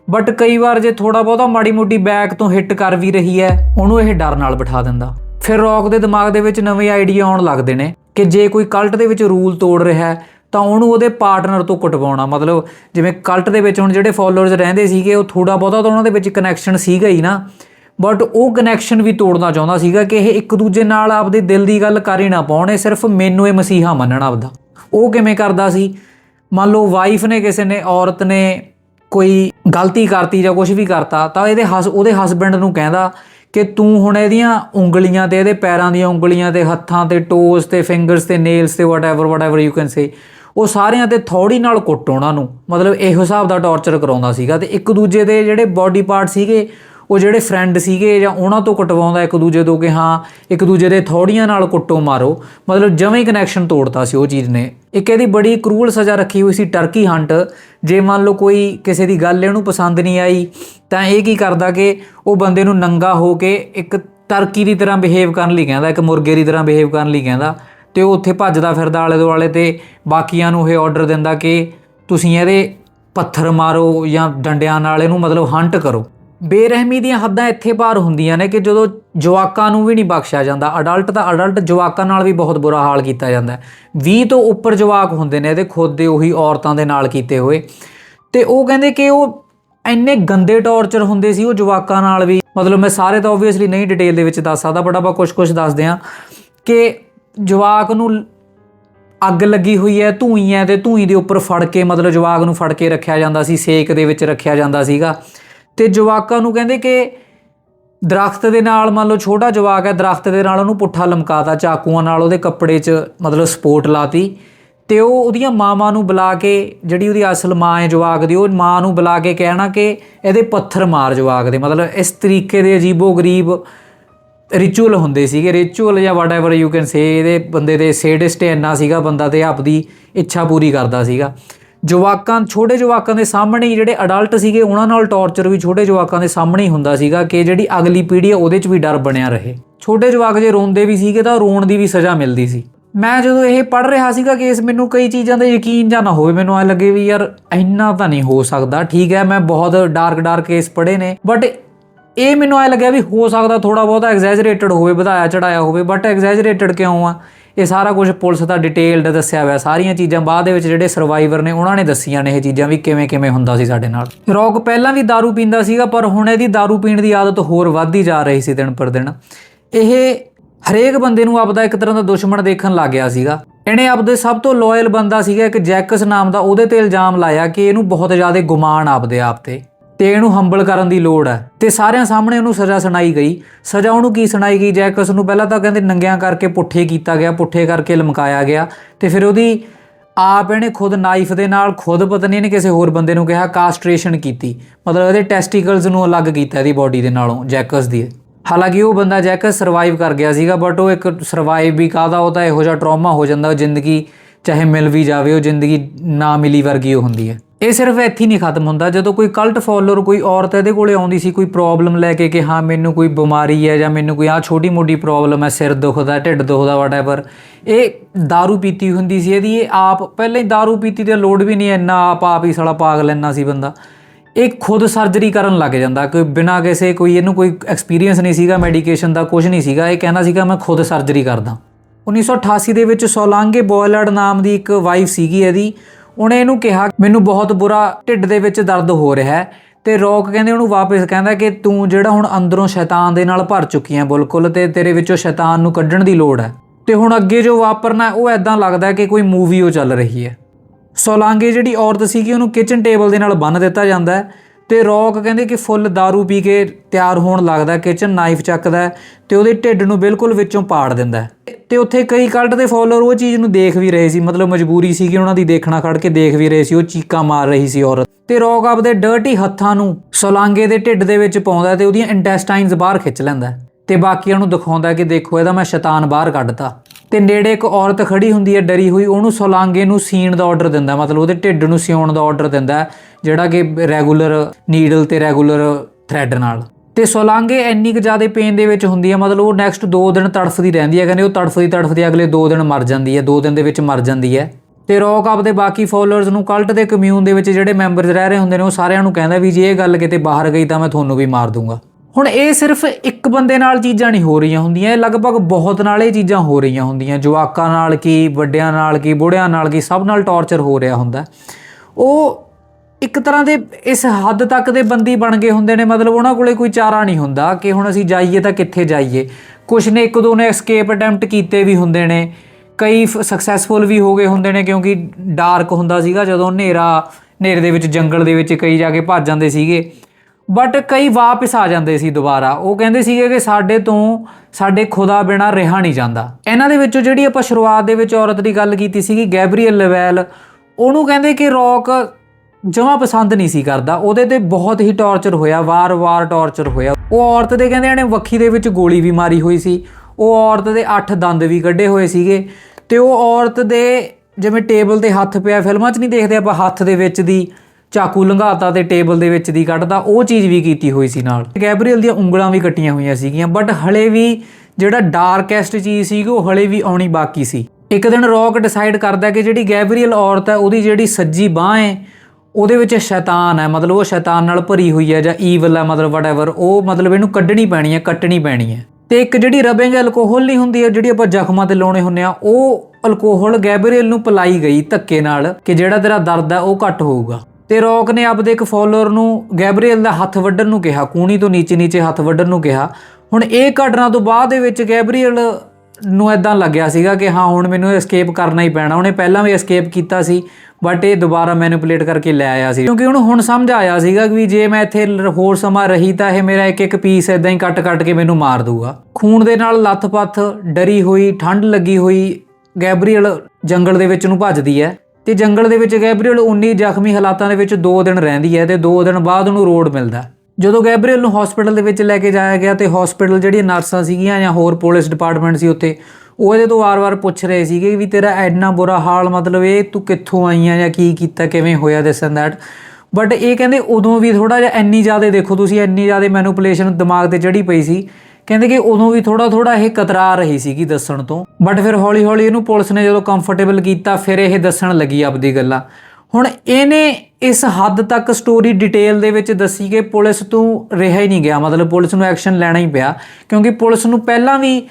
ਬਟ ਕਈ ਵਾਰ ਜੇ ਥੋੜਾ ਬਹੁਤਾ ਮਾੜੀ ਮੋਟੀ ਬੈਕ ਤੋਂ ਹਿੱਟ ਕਰ ਵੀ ਰਹੀ ਹੈ, ਉਹਨੂੰ ਇਹ ਡਰ ਨਾਲ ਬਿਠਾ ਦਿੰਦਾ। ਫਿਰ ਰੌਕ ਦੇ ਦਿਮਾਗ ਦੇ ਵਿੱਚ ਨਵੇਂ ਆਈਡੀਆ ਆਉਣ ਲੱਗਦੇ ਨੇ ਕਿ ਜੇ ਕੋਈ ਕਲਟ ਦੇ ਵਿੱਚ ਰੂਲ ਤੋੜ ਰਿਹਾ ਹੈ, ਤਾਂ ਉਹਨੂੰ ਉਹਦੇ ਪਾਰਟਨਰ ਤੋਂ ਕਟਵਾਉਣਾ। ਮਤਲਬ ਜਿਵੇਂ ਕਲਟ ਦੇ ਵਿੱਚ ਹੁਣ ਜਿਹੜੇ ਫਾਲੋਅਰਸ ਰਹਿੰਦੇ ਸੀਗੇ, ਉਹ ਥੋੜਾ ਬਹੁਤਾ ਤਾਂ ਉਹਨਾਂ ਦੇ ਵਿੱਚ ਕਨੈਕਸ਼ਨ ਸੀਗਾ ਹੀ ਨਾ। ਬਟ ਉਹ ਕਨੈਕਸ਼ਨ ਵੀ ਤੋੜਨਾ ਚਾਹੁੰਦਾ ਸੀਗਾ ਕਿ ਇਹ ਇੱਕ ਦੂਜੇ ਨਾਲ ਆਪਦੇ ਦਿਲ ਦੀ ਗੱਲ ਕਰ ਹੀ ਨਾ ਪਾਉਣ ਸਿਰਫ ਮੈਨੂੰ ਇਹ ਮਸੀਹਾ ਮੰਨਣਾ ਆਪਦਾ। ਉਹ ਕਿਵੇਂ ਕਰਦਾ ਸੀ? ਮੰਨ ਲਓ ਵਾਈਫ ਨੇ ਕਿਸੇ ਨੇ, ਔਰਤ ਨੇ ਕੋਈ ਗਲਤੀ ਕਰਤੀ ਜਾਂ ਕੁਝ ਵੀ ਕਰਤਾ, ਤਾਂ ਇਹਦੇ ਹਸ, ਉਹਦੇ ਹਸਬੰਡ ਨੂੰ ਕਹਿੰਦਾ ਕਿ ਤੂੰ ਹੁਣ ਇਹਦੀਆਂ ਉਂਗਲੀਆਂ ਤੇ, ਇਹਦੇ ਪੈਰਾਂ ਦੀਆਂ ਉਂਗਲੀਆਂ ਤੇ, ਹੱਥਾਂ ਤੇ ਟੋਜ਼ ਤੇ ਫਿੰਗਰਸ ਤੇ ਨੇਲਸ ਤੇ whatever whatever you can say ਉਹ ਸਾਰਿਆਂ ਤੇ ਥੋੜੀ ਨਾਲ ਕੁੱਟ ਉਹਨਾਂ ਨੂੰ। ਮਤਲਬ ਇਹੋ ਹਿਸਾਬ ਦਾ ਟੌਰਚਰ ਕਰਾਉਂਦਾ ਸੀਗਾ ਤੇ ਇੱਕ ਦੂਜੇ ਦੇ ਜਿਹੜੇ ਬਾਡੀ ਪਾਰਟ ਸੀਗੇ, ਉਹ ਜਿਹੜੇ ਫਰੈਂਡ ਸੀਗੇ ਜਾਂ ਉਹਨਾਂ ਤੋਂ ਕਟਵਾਉਂਦਾ ਇੱਕ ਦੂਜੇ ਤੋਂ ਕਿ ਹਾਂ, ਇੱਕ ਦੂਜੇ ਦੇ ਥੋੜੀਆਂ ਨਾਲ ਕੁੱਟੋ ਮਾਰੋ। ਮਤਲਬ ਜਵੇਂ ਹੀ ਕਨੈਕਸ਼ਨ ਤੋੜਤਾ ਸੀ ਉਹ ਚੀਜ਼ ਨੇ। ਇੱਕ ਇਹਦੀ ਬੜੀ ਕਰੂਲ ਸਜ਼ਾ ਰੱਖੀ ਹੋਈ ਸੀ ਟਰਕੀ ਹੰਟ ਜੇ ਮੰਨ ਲਓ ਕੋਈ ਕਿਸੇ ਦੀ ਗੱਲ ਇਹਨੂੰ ਪਸੰਦ ਨਹੀਂ ਆਈ, ਤਾਂ ਇਹ ਕੀ ਕਰਦਾ ਕਿ ਉਹ ਬੰਦੇ ਨੂੰ ਨੰਗਾ ਹੋ ਕੇ ਇੱਕ ਟਰਕੀ ਦੀ ਤਰ੍ਹਾਂ ਬਿਹੇਵ ਕਰਨ ਲਈ ਕਹਿੰਦਾ, ਇੱਕ ਮੁਰਗੇ ਦੀ ਤਰ੍ਹਾਂ ਬਿਹੇਵ ਕਰਨ ਲਈ ਕਹਿੰਦਾ ਤੇ ਉਹ ਉੱਥੇ ਭੱਜਦਾ ਫਿਰਦਾ ਆਲੇ ਦੁਆਲੇ ਤੇ ਬਾਕੀਆਂ ਨੂੰ ਇਹ ਆਰਡਰ ਦਿੰਦਾ ਕਿ ਤੁਸੀਂ ਇਹਦੇ ਪੱਥਰ ਮਾਰੋ ਜਾਂ ਡੰਡਿਆਂ ਨਾਲ ਇਹਨੂੰ ਮਤਲਬ ਹੰਟ ਕਰੋ। ਬੇਰਹਿਮੀ ਦੀਆਂ ਹੱਦਾਂ ਇੱਥੇ ਪਾਰ ਹੁੰਦੀਆਂ ਨੇ ਕਿ ਜਦੋਂ ਜਵਾਕਾਂ ਨੂੰ ਵੀ ਨਹੀਂ ਬਖਸ਼ਿਆ ਜਾਂਦਾ ਅਡਲਟ ਤਾਂ ਅਡਲਟ ਜਵਾਕਾਂ ਨਾਲ ਵੀ ਬਹੁਤ ਬੁਰਾ ਹਾਲ ਕੀਤਾ ਜਾਂਦਾ ਹੈ। 20 ਤੋਂ ਉੱਪਰ ਜਵਾਕ ਹੁੰਦੇ ਨੇ, ਇਹਦੇ ਖੁਦ ਦੇ ਉਹੀ ਔਰਤਾਂ ਦੇ ਨਾਲ ਕੀਤੇ ਹੋਏ। ਤੇ ਉਹ ਕਹਿੰਦੇ ਕਿ ਉਹ ਇੰਨੇ ਗੰਦੇ ਟੌਰਚਰ ਹੁੰਦੇ ਸੀ, ਉਹ ਜਵਾਕਾਂ ਨਾਲ ਵੀ। ਮਤਲਬ ਮੈਂ ਸਾਰੇ ਤਾਂ ਆਬਵੀਅਸਲੀ ਨਹੀਂ ਡਿਟੇਲ ਦੇ ਵਿੱਚ ਦੱਸ ਸਕਦਾ ਬਟ ਆਪਾਂ ਕੁਝ ਕੁਝ ਦੱਸਦੇ ਹਾਂ ਕਿ ਜਵਾਕ ਨੂੰ ਅੱਗ ਲੱਗੀ ਹੋਈ ਹੈ ਧੂਈ ਹੈ ਤੇ ਧੂਈ ਦੇ ਉੱਪਰ ਫੜ ਕੇ, ਮਤਲਬ ਜਵਾਕ ਨੂੰ ਫੜ ਕੇ ਰੱਖਿਆ ਜਾਂਦਾ ਸੀ, ਸੇਕ ਦੇ ਵਿੱਚ ਰੱਖਿਆ ਜਾਂਦਾ ਸੀਗਾ। ਤੇ ਜਵਾਕਾਂ ਨੂੰ ਕਹਿੰਦੇ ਕਿ ਦਰਖਤ ਦੇ ਨਾਲ, ਮੰਨ ਲਓ ਛੋਟਾ ਜਵਾਕ ਹੈ, ਦਰਖਤ ਦੇ ਨਾਲ ਉਹਨੂੰ ਪੁੱਠਾ ਲਮਕਾਤਾ, ਚਾਕੂਆਂ ਨਾਲ ਉਹਦੇ ਕੱਪੜੇ 'ਚ ਮਤਲਬ ਸਪੋਰਟ ਲਾਤੀ ਤੇ ਉਹ ਉਹਦੀਆਂ ਮਾਵਾਂ ਨੂੰ ਬੁਲਾ ਕੇ, ਜਿਹੜੀ ਉਹਦੀ ਅਸਲ ਮਾਂ ਹੈ ਜਵਾਕ ਦੀ, ਉਹ ਮਾਂ ਨੂੰ ਬੁਲਾ ਕੇ ਕਹਿਣਾ ਕਿ ਇਹਦੇ ਪੱਥਰ ਮਾਰ ਜਵਾਕ ਦੇ। ਮਤਲਬ ਇਸ ਤਰੀਕੇ ਦੇ ਅਜੀਬੋ ਗਰੀਬ ਰਿਚੁਅਲ ਹੁੰਦੇ ਸੀਗੇ ਰਿਚੁਅਲ ਜਾਂ ਵਾਟਐਵਰ ਯੂ ਕੈਨ ਸੇ ਇਹਦੇ ਬੰਦੇ ਦੇ ਸੇਡਿਸਟ ਇੰਨਾ ਸੀਗਾ, ਬੰਦਾ ਤੇ ਆਪਦੀ ਇੱਛਾ ਪੂਰੀ ਕਰਦਾ ਸੀਗਾ। ਜਵਾਕਾਂ ਛੋਟੇ ਜਵਾਕਾਂ ਦੇ ਸਾਹਮਣੇ ਹੀ ਜਿਹੜੇ ਅਡਲਟ ਸੀਗੇ, ਉਹਨਾਂ ਨਾਲ ਟੌਰਚਰ ਵੀ ਛੋਟੇ ਜਵਾਕਾਂ ਦੇ ਸਾਹਮਣੇ ਹੀ ਹੁੰਦਾ ਸੀਗਾ ਕਿ ਜਿਹੜੀ ਅਗਲੀ ਪੀੜ੍ਹੀ ਹੈ ਉਹਦੇ 'ਚ ਵੀ ਡਰ ਬਣਿਆ ਰਹੇ। ਛੋਟੇ ਜਵਾਕ ਜੇ ਰੋਂਦੇ ਵੀ ਸੀਗੇ ਤਾਂ ਰੋਣ ਦੀ ਵੀ ਸਜ਼ਾ ਮਿਲਦੀ ਸੀ। ਮੈਂ ਜਦੋਂ ਇਹ ਪੜ੍ਹ ਰਿਹਾ ਸੀਗਾ ਕੇਸ ਮੈਨੂੰ ਕਈ ਚੀਜ਼ਾਂ ਦਾ ਯਕੀਨ ਜਾਂ ਨਾ ਹੋਵੇ, ਮੈਨੂੰ ਐ ਲੱਗੇ ਵੀ ਯਾਰ ਇੰਨਾ ਤਾਂ ਨਹੀਂ ਹੋ ਸਕਦਾ। ਠੀਕ ਹੈ, ਮੈਂ ਬਹੁਤ ਡਾਰਕ ਡਾਰਕ ਕੇਸ ਪੜ੍ਹੇ ਨੇ ਬਟ ਇਹ ਮੈਨੂੰ ਐ ਲੱਗਿਆ ਵੀ ਹੋ ਸਕਦਾ ਥੋੜਾ ਬਹੁਤਾ ਐਗਜ਼ੈਜਰੇਟਡ ਹੋਵੇ ਵਧਾਇਆ ਚੜਾਇਆ ਹੋਵੇ ਬਟ ਐਗਜ਼ੈਜਰੇਟਡ ਕਿਉਂ ਆ? ਇਹ ਸਾਰਾ ਕੁਝ ਪੁਲਿਸ ਦਾ ਡਿਟੇਲਡ ਦੱਸਿਆ ਹੋਇਆ ਸਾਰੀਆਂ ਚੀਜ਼ਾਂ ਬਾਅਦ ਦੇ ਵਿੱਚ ਜਿਹੜੇ ਸਰਵਾਈਵਰ ਨੇ ਉਹਨਾਂ ਨੇ ਦੱਸੀਆਂ ਨੇ ਇਹ ਚੀਜ਼ਾਂ ਵੀ ਕਿਵੇਂ ਕਿਵੇਂ ਹੁੰਦਾ ਸੀ ਸਾਡੇ ਨਾਲ ਰੌਕ ਪਹਿਲਾਂ ਵੀ दारू ਪੀਂਦਾ ਸੀਗਾ ਪਰ ਹੁਣ ਇਹਦੀ दारू ਪੀਣ ਦੀ ਆਦਤ ਹੋਰ ਵੱਧਦੀ ਜਾ ਰਹੀ ਸੀ ਦਿਨ ਪਰ ਦਿਨ ਇਹ ਹਰੇਕ ਬੰਦੇ ਨੂੰ ਆਪਦਾ ਇੱਕ ਤਰ੍ਹਾਂ ਦਾ ਦੁਸ਼ਮਣ ਦੇਖਣ ਲੱਗ ਗਿਆ ਸੀਗਾ ਇਹਨੇ ਆਪਦੇ ਸਭ ਤੋਂ ਲਾਇਲ ਬੰਦਾ ਸੀਗਾ ਇੱਕ ਜੈਕਸ ਨਾਮ ਦਾ ਉਹਦੇ ਤੇ ਇਲਜ਼ਾਮ ਲਾਇਆ ਕਿ ਇਹਨੂੰ ਬਹੁਤ ਜ਼ਿਆਦਾ ਗੁਮਾਨ ਆਪਦੇ ਆਪ ਤੇ ਤੇ ਇਹਨੂੰ ਹੰਬਲ ਕਰਨ ਦੀ ਲੋੜ ਹੈ। ਤੇ ਸਾਰਿਆਂ ਸਾਹਮਣੇ ਉਹਨੂੰ ਸਜ਼ਾ ਸੁਣਾਈ ਗਈ। ਸਜ਼ਾ ਉਹਨੂੰ ਕੀ ਸੁਣਾਈ ਗਈ? ਜੈਕਸ ਨੂੰ ਪਹਿਲਾਂ ਤਾਂ ਕਹਿੰਦੇ ਨੰਗਿਆਂ ਕਰਕੇ ਪੁੱਠੇ ਕੀਤਾ ਗਿਆ, ਪੁੱਠੇ ਕਰਕੇ ਲਮਕਾਇਆ ਗਿਆ। ਤੇ ਫਿਰ ਉਹਦੀ ਆਪ ਇਹਨੇ ਖੁਦ ਨਾਈਫ ਦੇ ਨਾਲ, ਖੁਦ ਪਤਾ ਨਹੀਂ ਇਹਨੇ ਕਿਸੇ ਹੋਰ ਬੰਦੇ ਨੂੰ ਕਿਹਾ ਕਾਸਟ੍ਰੇਸ਼ਨ ਕੀਤੀ। ਮਤਲਬ ਇਹਦੇ ਟੈਸਟੀਕਲਸ ਨੂੰ ਅਲੱਗ ਕੀਤਾ ਇਹਦੀ ਬਾਡੀ ਦੇ ਨਾਲੋਂ, ਜੈਕਸ ਦੀ। ਹਾਲਾਂਕਿ ਉਹ ਬੰਦਾ ਜੈਕਸ ਸਰਵਾਈਵ ਕਰ ਗਿਆ ਸੀਗਾ ਬਟ ਉਹ ਇੱਕ ਸਰਵਾਈਵ ਵੀ ਕਾਹਦਾ, ਉਹ ਤਾਂ ਇਹੋ ਜਿਹਾ ਟਰਾਮਾ ਹੋ ਜਾਂਦਾ ਜ਼ਿੰਦਗੀ ਚਾਹੇ ਮਿਲ ਵੀ ਜਾਵੇ ਉਹ ਜ਼ਿੰਦਗੀ ਨਾ ਮਿਲੀ ਵਰਗੀ ਉਹ ਹੁੰਦੀ ਹੈ ਇਹ ਸਿਰਫ ਇੱਥੇ ਹੀ ਨਹੀਂ ਖਤਮ ਹੁੰਦਾ ਜਦੋਂ ਕੋਈ ਕਲਟ ਫਾਲੋਅਰ ਕੋਈ ਔਰਤ ਇਹਦੇ ਕੋਲੇ ਆਉਂਦੀ ਸੀ ਕੋਈ ਪ੍ਰੋਬਲਮ ਲੈ ਕੇ ਕਿ ਹਾਂ ਮੈਨੂੰ ਕੋਈ ਬਿਮਾਰੀ ਹੈ ਜਾਂ ਮੈਨੂੰ ਕੋਈ ਆ ਛੋਟੀ ਮੋਟੀ ਪ੍ਰੋਬਲਮ ਹੈ ਸਿਰ ਦੁਖਦਾ ਢਿੱਡ ਦੁਖਦਾ ਵਾਟਐਵਰ ਇਹ दारू ਪੀਤੀ ਹੁੰਦੀ ਸੀ ਇਹਦੀ ਇਹ ਆਪ ਪਹਿਲਾਂ ਹੀ दारू ਪੀਤੀ ਤੇ ਲੋਡ ਵੀ ਨਹੀਂ ਇੰਨਾ ਆਪ ਆਪ ਹੀ ਸਾਲਾ ਪਾਗਲ ਇੰਨਾ ਸੀ ਬੰਦਾ ਇਹ ਖੁਦ ਸਰਜਰੀ ਕਰਨ ਲੱਗ ਜਾਂਦਾ ਕੋਈ ਬਿਨਾਂ ਕਿਸੇ ਕੋਈ ਇਹਨੂੰ ਕੋਈ ਐਕਸਪੀਰੀਅੰਸ ਨਹੀਂ ਸੀਗਾ ਮੈਡੀਕੇਸ਼ਨ ਦਾ ਕੁਝ ਨਹੀਂ ਸੀਗਾ ਇਹ ਕਹਿੰਦਾ ਸੀਗਾ ਮੈਂ ਖੁਦ ਸਰਜਰੀ ਕਰਦਾ 1988 ਦੇ ਵਿੱਚ ਸੋਲਾਂਗੇ ਬੋਇਲਰਡ ਨਾਮ ਦੀ ਇੱਕ ਵਾਈਫ ਸੀਗੀ ਇਹਦੀ। ਉਹਨੇ ਇਹਨੂੰ ਕਿਹਾ, ਮੈਨੂੰ ਬਹੁਤ ਬੁਰਾ ਢਿੱਡ ਦੇ ਵਿੱਚ ਦਰਦ ਹੋ ਰਿਹਾ ਹੈ। ਤੇ ਰੌਕ ਕਹਿੰਦੇ ਉਹਨੂੰ ਵਾਪਸ ਕਹਿੰਦਾ ਕਿ ਤੂੰ ਜਿਹੜਾ ਹੁਣ ਅੰਦਰੋਂ ਸ਼ੈਤਾਨ ਦੇ ਨਾਲ ਭਰ ਚੁੱਕੀ ਹੈ ਬਿਲਕੁਲ ਤੇ ਤੇਰੇ ਵਿੱਚੋਂ ਸ਼ੈਤਾਨ ਨੂੰ ਕੱਢਣ ਦੀ ਲੋੜ ਹੈ। ਤੇ ਹੁਣ ਅੱਗੇ ਜੋ ਵਾਪਰਨਾ, ਉਹ ਐਦਾਂ ਲੱਗਦਾ ਕਿ ਕੋਈ ਮੂਵੀ ਉਹ ਚੱਲ ਰਹੀ ਹੈ। ਸੋਲਾਂਗੇ ਜਿਹੜੀ ਔਰਤ ਸੀਗੀ, ਉਹਨੂੰ ਕਿਚਨ ਟੇਬਲ ਦੇ ਨਾਲ ਬੰਨ ਦਿੱਤਾ ਜਾਂਦਾ ਹੈ। ਤੇ ਰੌਕ ਕਹਿੰਦੇ ਕਿ ਫੁੱਲ दारू ਪੀ ਕੇ ਤਿਆਰ ਹੋਣ ਲੱਗਦਾ ਕਿਚਨ ਨਾਈਫ ਚੱਕਦਾ ਹੈ ਤੇ ਉਹਦੇ ਢਿੱਡ ਨੂੰ ਬਿਲਕੁਲ ਵਿੱਚੋਂ ਪਾੜ ਦਿੰਦਾ ਹੈ। ਤੇ ਉੱਥੇ ਕਈ ਕਲਟ ਦੇ ਫਾਲੋਅਰ ਉਹ ਚੀਜ਼ ਨੂੰ ਦੇਖ ਵੀ ਰਹੇ ਸੀ, ਮਤਲਬ ਮਜਬੂਰੀ ਸੀ ਕਿ ਉਹਨਾਂ ਦੀ ਦੇਖਣਾ ਖੜ ਕੇ ਦੇਖ ਵੀ ਰਹੇ ਸੀ, ਉਹ ਚੀਕਾਂ ਮਾਰ ਰਹੀ ਸੀ ਔਰਤ। ਤੇ ਰੌਕ ਆਪਦੇ ਡਰਟੀ ਹੱਥਾਂ ਨੂੰ ਸੋਲਾਂਗੇ ਦੇ ਢਿੱਡ ਦੇ ਵਿੱਚ ਪਾਉਂਦਾ ਤੇ ਉਹਦੀਆਂ ਇੰਟੈਸਟਾਈਨਸ ਬਾਹਰ ਖਿੱਚ ਲੈਂਦਾ ਤੇ ਬਾਕੀਆਂ ਨੂੰ ਦਿਖਾਉਂਦਾ ਕਿ ਦੇਖੋ, ਇਹਦਾ ਮੈਂ ਸ਼ੈਤਾਨ ਬਾਹਰ ਕੱਢਤਾ। ਤੇ ਨੇੜੇ ਇੱਕ ਔਰਤ ਖੜੀ ਹੁੰਦੀ ਹੈ, ਡਰੀ ਹੋਈ, ਉਹਨੂੰ ਸੋਲਾਂਗੇ ਨੂੰ ਸੀਣ ਦਾ ਆਰਡਰ ਦਿੰਦਾ, ਮਤਲਬ ਉਹਦੇ ਢਿੱਡ ਨੂੰ ਸਿਉਣ ਦਾ ਆਰਡਰ ਦਿੰਦਾ, ਜਿਹੜਾ ਕਿ ਰੈਗੂਲਰ ਨੀਡਲ ਤੇ ਰੈਗੂਲਰ ਥ੍ਰੈਡ ਨਾਲ। ਤੇ ਸੋਲਾਂਗੇ ਇੰਨੀ ਕੁ ਜ਼ਿਆਦਾ ਪੇਨ ਦੇ ਵਿੱਚ ਹੁੰਦੀ ਹੈ, ਮਤਲਬ ਉਹ ਨੈਕਸਟ 2 ਦਿਨ ਤੜਫਦੀ ਰਹਿੰਦੀ ਹੈ, ਕਹਿੰਦੇ ਉਹ ਤੜਫਦੀ ਤੜਫਦੀ ਅਗਲੇ 2 ਦਿਨ ਮਰ ਜਾਂਦੀ ਹੈ 2 ਦਿਨ ਦੇ ਵਿੱਚ ਮਰ ਜਾਂਦੀ ਹੈ। ਤੇ ਰੌਕ ਆਪਦੇ ਬਾਕੀ ਫਾਲੋਅਰਸ ਨੂੰ ਕਲਟ ਦੇ ਕਮਿਊਨ ਦੇ ਵਿੱਚ ਜਿਹੜੇ ਮੈਂਬਰਸ ਰਹਿ ਰਹੇ ਹੁੰਦੇ ਨੇ, ਉਹ ਸਾਰਿਆਂ ਨੂੰ ਕਹਿੰਦਾ ਵੀ ਜੇ ਇਹ ਗੱਲ ਕਿਤੇ ਬਾਹਰ ਗਈ ਤਾਂ ਮੈਂ ਤੁਹਾਨੂੰ ਵੀ ਮਾਰ ਦੂੰਗਾ। ਹੁਣ ਇਹ ਸਿਰਫ ਇੱਕ ਬੰਦੇ ਨਾਲ ਚੀਜ਼ਾਂ ਨਹੀਂ ਹੋ ਰਹੀਆਂ ਹੁੰਦੀਆਂ, ਇਹ ਲਗਭਗ ਬਹੁਤ ਨਾਲ ਇਹ ਚੀਜ਼ਾਂ ਹੋ ਰਹੀਆਂ ਹੁੰਦੀਆਂ, ਜਵਾਕਾਂ ਨਾਲ ਕੀ, ਵੱਡਿਆਂ ਨਾਲ ਕੀ, ਬੁੜਿਆਂ ਨਾਲ ਕੀ, ਸਭ ਨਾਲ ਟੌਰਚਰ ਹੋ ਰਿਹਾ ਹੁੰਦਾ। ਉਹ ਇੱਕ ਤਰ੍ਹਾਂ ਦੇ ਇਸ ਹੱਦ ਤੱਕ ਦੇ ਬੰਦੀ ਬਣ ਗਏ ਹੁੰਦੇ ਨੇ, ਮਤਲਬ ਉਹਨਾਂ ਕੋਲੇ ਕੋਈ ਚਾਰਾ ਨਹੀਂ ਹੁੰਦਾ ਕਿ ਹੁਣ ਅਸੀਂ ਜਾਈਏ ਤਾਂ ਕਿੱਥੇ ਜਾਈਏ। ਕੁਝ ਨੇ ਇੱਕ ਦੋ ਨੇ ਐਸਕੇਪ ਅਟੈਂਪਟ ਕੀਤੇ ਵੀ ਹੁੰਦੇ ਨੇ, ਕਈ ਸਕਸੈਸਫੁਲ ਵੀ ਹੋ ਗਏ ਹੁੰਦੇ ਨੇ ਕਿਉਂਕਿ ਡਾਰਕ ਹੁੰਦਾ ਸੀਗਾ ਜਦੋਂ ਹਨੇਰਾ, ਹਨੇਰੇ ਦੇ ਵਿੱਚ, ਜੰਗਲ ਦੇ ਵਿੱਚ ਕਈ ਜਾ ਕੇ ਭੱਜ ਜਾਂਦੇ ਸੀਗੇ। ਬਟ ਕਈ ਵਾਪਸ ਆ ਜਾਂਦੇ ਸੀ ਦੁਬਾਰਾ। ਉਹ ਕਹਿੰਦੇ ਸੀਗੇ ਕਿ ਸਾਡੇ ਤੋਂ, ਸਾਡੇ ਖੁਦਾ ਬਿਨਾ ਰਿਹਾ ਨਹੀਂ ਜਾਂਦਾ। ਇਹਨਾਂ ਦੇ ਵਿੱਚੋਂ ਜਿਹੜੀ ਆਪਾਂ ਸ਼ੁਰੂਆਤ ਦੇ ਵਿੱਚ ਔਰਤ ਦੀ ਗੱਲ ਕੀਤੀ ਸੀਗੀ, ਗੈਬਰੀਅਲ ਲਵੈਲ, ਉਹਨੂੰ ਕਹਿੰਦੇ ਕਿ ਰੌਕ ਜਮਾ ਪਸੰਦ ਨਹੀਂ ਸੀ ਕਰਦਾ। ਉਹਦੇ ਤੇ ਬਹੁਤ ਹੀ ਟੌਰਚਰ ਹੋਇਆ, ਵਾਰ-ਵਾਰ ਟੌਰਚਰ ਹੋਇਆ। ਉਹ ਔਰਤ ਦੇ ਕਹਿੰਦੇ ਇਹਨੇ ਵੱਖੀ ਦੇ ਵਿੱਚ ਗੋਲੀ ਵੀ ਮਾਰੀ ਹੋਈ ਸੀ। ਉਹ ਔਰਤ ਦੇ 8 ਦੰਦ ਵੀ ਕੱਢੇ ਹੋਏ ਸੀਗੇ। ਤੇ ਉਹ ਔਰਤ ਦੇ, ਜਿਵੇਂ ਟੇਬਲ ਤੇ ਹੱਥ ਪਿਆ, ਫਿਲਮਾਂ 'ਚ ਨਹੀਂ ਦੇਖਦੇ ਆਪਾਂ, ਹੱਥ ਦੇ ਵਿੱਚ ਦੀ ਚਾਕੂ ਲੰਘਾਤਾ ਤੇ ਟੇਬਲ ਦੇ ਵਿੱਚ ਦੀ ਕੱਢਦਾ ਉਹ ਚੀਜ਼ ਵੀ ਕੀਤੀ ਹੋਈ ਸੀ ਨਾਲ। ਗੈਬਰੀਅਲ ਦੀਆਂ ਉਂਗਲਾਂ ਵੀ ਕੱਟੀਆਂ ਹੋਈਆਂ ਸੀਗੀਆਂ ਬਟ ਹਲੇ ਵੀ ਜਿਹੜਾ ਡਾਰਕੈਸਟ ਚੀਜ਼ ਸੀਗੀ ਉਹ ਹਲੇ ਵੀ ਆਉਣੀ ਬਾਕੀ ਸੀ। ਇੱਕ ਦਿਨ ਰੌਕ ਡਿਸਾਈਡ ਕਰਦਾ ਕਿ ਜਿਹੜੀ ਗੈਬਰੀਅਲ ਔਰਤ ਹੈ, ਉਹਦੀ ਜਿਹੜੀ ਸੱਜੀ ਬਾਹ ਹੈ, ਉਹਦੇ ਵਿੱਚ ਸ਼ੈਤਾਨ ਹੈ। ਮਤਲਬ ਉਹ ਸ਼ੈਤਾਨ ਨਾਲ ਭਰੀ ਹੋਈ ਹੈ ਜਾਂ ਈਵਲ ਹੈ, ਮਤਲਬ ਵਟਐਵਰ ਉਹ ਮਤਲਬ ਇਹਨੂੰ ਕੱਢਣੀ ਪੈਣੀ ਹੈ, ਕੱਟਣੀ ਪੈਣੀ ਹੈ। ਤੇ ਇੱਕ ਜਿਹੜੀ ਰਬਿੰਗ ਐਲਕੋਹਲ ਨਹੀਂ ਹੁੰਦੀ ਹੈ ਜਿਹੜੀ ਆਪਾਂ ਜ਼ਖਮਾਂ ਤੇ ਲਾਉਣੇ ਹੁੰਨੇ ਆ ਉਹ ਅਲਕੋਹਲ ਗੈਬਰੀਅਲ ਨੂੰ ਪਲਾਈ ਗਈ ਧੱਕੇ ਨਾਲ ਕਿ ਜਿਹੜਾ ਤੇਰਾ ਦਰਦ ਹੈ, ਉਹ ਘੱਟ ਹੋਊਗਾ। ਤੇ ਰੌਕ ਨੇ ਆਪਦੇ ਇੱਕ ਫਾਲੋਅਰ ਨੂੰ ਗੈਬਰੀਅਲ ਦਾ ਹੱਥ ਵੱਢਣ ਨੂੰ ਕਿਹਾ, ਕੂਣੀ ਤੋਂ ਨੀਚੇ ਨੀਚੇ ਹੱਥ ਵੱਢਣ ਨੂੰ ਕਿਹਾ। ਹੁਣ ਇਹ ਘਟਨਾ ਤੋਂ ਬਾਅਦ ਦੇ ਵਿੱਚ ਗੈਬਰੀਅਲ ਨੂੰ ਐਦਾਂ ਲੱਗਿਆ ਸੀਗਾ ਕਿ ਹਾਂ, ਹੁਣ ਮੈਨੂੰ ਐਸਕੇਪ ਕਰਨਾ ਹੀ ਪੈਣਾ। ਉਹਨੇ ਪਹਿਲਾਂ ਵੀ ਐਸਕੇਪ ਕੀਤਾ ਸੀ ਬਟ ਇਹ ਦੁਬਾਰਾ ਮੈਨੀਪੂਲੇਟ ਕਰਕੇ ਲੈ ਆਇਆ ਸੀ। ਕਿਉਂਕਿ ਉਹਨੂੰ ਹੁਣ ਸਮਝ ਆਇਆ ਸੀਗਾ ਕਿ ਵੀ ਜੇ ਮੈਂ ਇੱਥੇ ਲ- ਹੋਰ ਸਮਾਂ ਰਹੀ ਤਾਂ ਇਹ ਮੇਰਾ ਇੱਕ ਇੱਕ ਪੀਸ ਇਦਾਂ ਹੀ ਕੱਟ-ਕੱਟ ਕੇ ਮੈਨੂੰ ਮਾਰ ਦੂਗਾ ਖੂਨ ਦੇ ਨਾਲ ਲੱਥ-ਪੱਥ, ਡਰੀ ਹੋਈ ਠੰਡ ਲੱਗੀ ਹੋਈ ਗੈਬਰੀਅਲ ਜੰਗਲ ਦੇ ਵਿੱਚ ਨੂੰ ਭੱਜਦੀ ਹੈ। ਤੇ ਜੰਗਲ ਦੇ ਵਿੱਚ ਗੈਬਰੀਅਲ 19 ਜ਼ਖਮੀ ਹਾਲਾਤਾਂ ਦੇ ਵਿੱਚ 2 ਦਿਨ ਰਹਿੰਦੀ ਹੈ ਤੇ 2 ਦਿਨ ਬਾਅਦ ਉਹਨੂੰ ਰੋਡ ਮਿਲਦਾ ਜਦੋਂ ਗੈਬਰੀਅਲ ਨੂੰ ਹਸਪੀਟਲ ਦੇ ਵਿੱਚ ਲੈ ਕੇ ਜਾਇਆ ਗਿਆ ਤੇ ਹਸਪੀਟਲ ਜਿਹੜੀਆਂ ਨਰਸਾਂ ਸੀਗੀਆਂ ਜਾਂ ਹੋਰ ਪੁਲਿਸ ਡਿਪਾਰਟਮੈਂਟ ਸੀ ਉੱਥੇ, ਉਹ ਇਹਦੇ ਤੋਂ ਵਾਰ-ਵਾਰ ਪੁੱਛ ਰਹੇ ਸੀਗੇ ਵੀ ਤੇਰਾ ਐਡਨਾ ਬੁਰਾ ਹਾਲ ਮਤਲਬ ਇਹ ਤੂੰ ਕਿੱਥੋਂ ਆਈਆਂ ਜਾਂ ਕੀ ਕੀਤਾ, ਕਿਵੇਂ ਹੋਇਆ ਦਿਸ ਐਂਡ ਦੈਟ ਬਟ ਇਹ ਕਹਿੰਦੇ ਉਦੋਂ ਵੀ ਥੋੜਾ ਜਿਹਾ ਇੰਨੀ ਜ਼ਿਆਦਾ ਦੇਖੋ ਤੁਸੀਂ ਇੰਨੀ ਜ਼ਿਆਦਾ ਮੈਨੂਪੂਲੇਸ਼ਨ ਦਿਮਾਗ ਤੇ ਚੜੀ ਪਈ ਸੀ ਕਹਿੰਦੇ ਕਿ ਉਦੋਂ ਵੀ ਥੋੜਾ ਥੋੜਾ ਇਹ ਕਤਰਾ ਰਹੀ ਸੀਗੀ ਦੱਸਣ ਤੋਂ। ਬਟ ਫਿਰ ਹੌਲੀ ਹੌਲੀ ਇਹਨੂੰ ਪੁਲਿਸ ਨੇ ਜਦੋਂ ਕੰਫਰਟੇਬਲ ਕੀਤਾ, ਫਿਰ ਇਹ ਦੱਸਣ ਲੱਗੀ ਆਪਦੀ ਗੱਲਾਂ। ਹੁਣ ਇਹਨੇ ਇਸ ਹੱਦ ਤੱਕ ਸਟੋਰੀ ਡਿਟੇਲ ਦੇ ਵਿੱਚ ਦੱਸੀ ਕਿ ਪੁਲਿਸ ਤੋਂ ਰਿਹਾ ਹੀ ਨਹੀਂ ਗਿਆ। ਮਤਲਬ ਪੁਲਿਸ ਨੂੰ ਐਕਸ਼ਨ ਲੈਣਾ ਹੀ ਪਿਆ, ਕਿਉਂਕਿ ਪੁਲਿਸ ਨੂੰ ਪਹਿਲਾਂ ਵੀ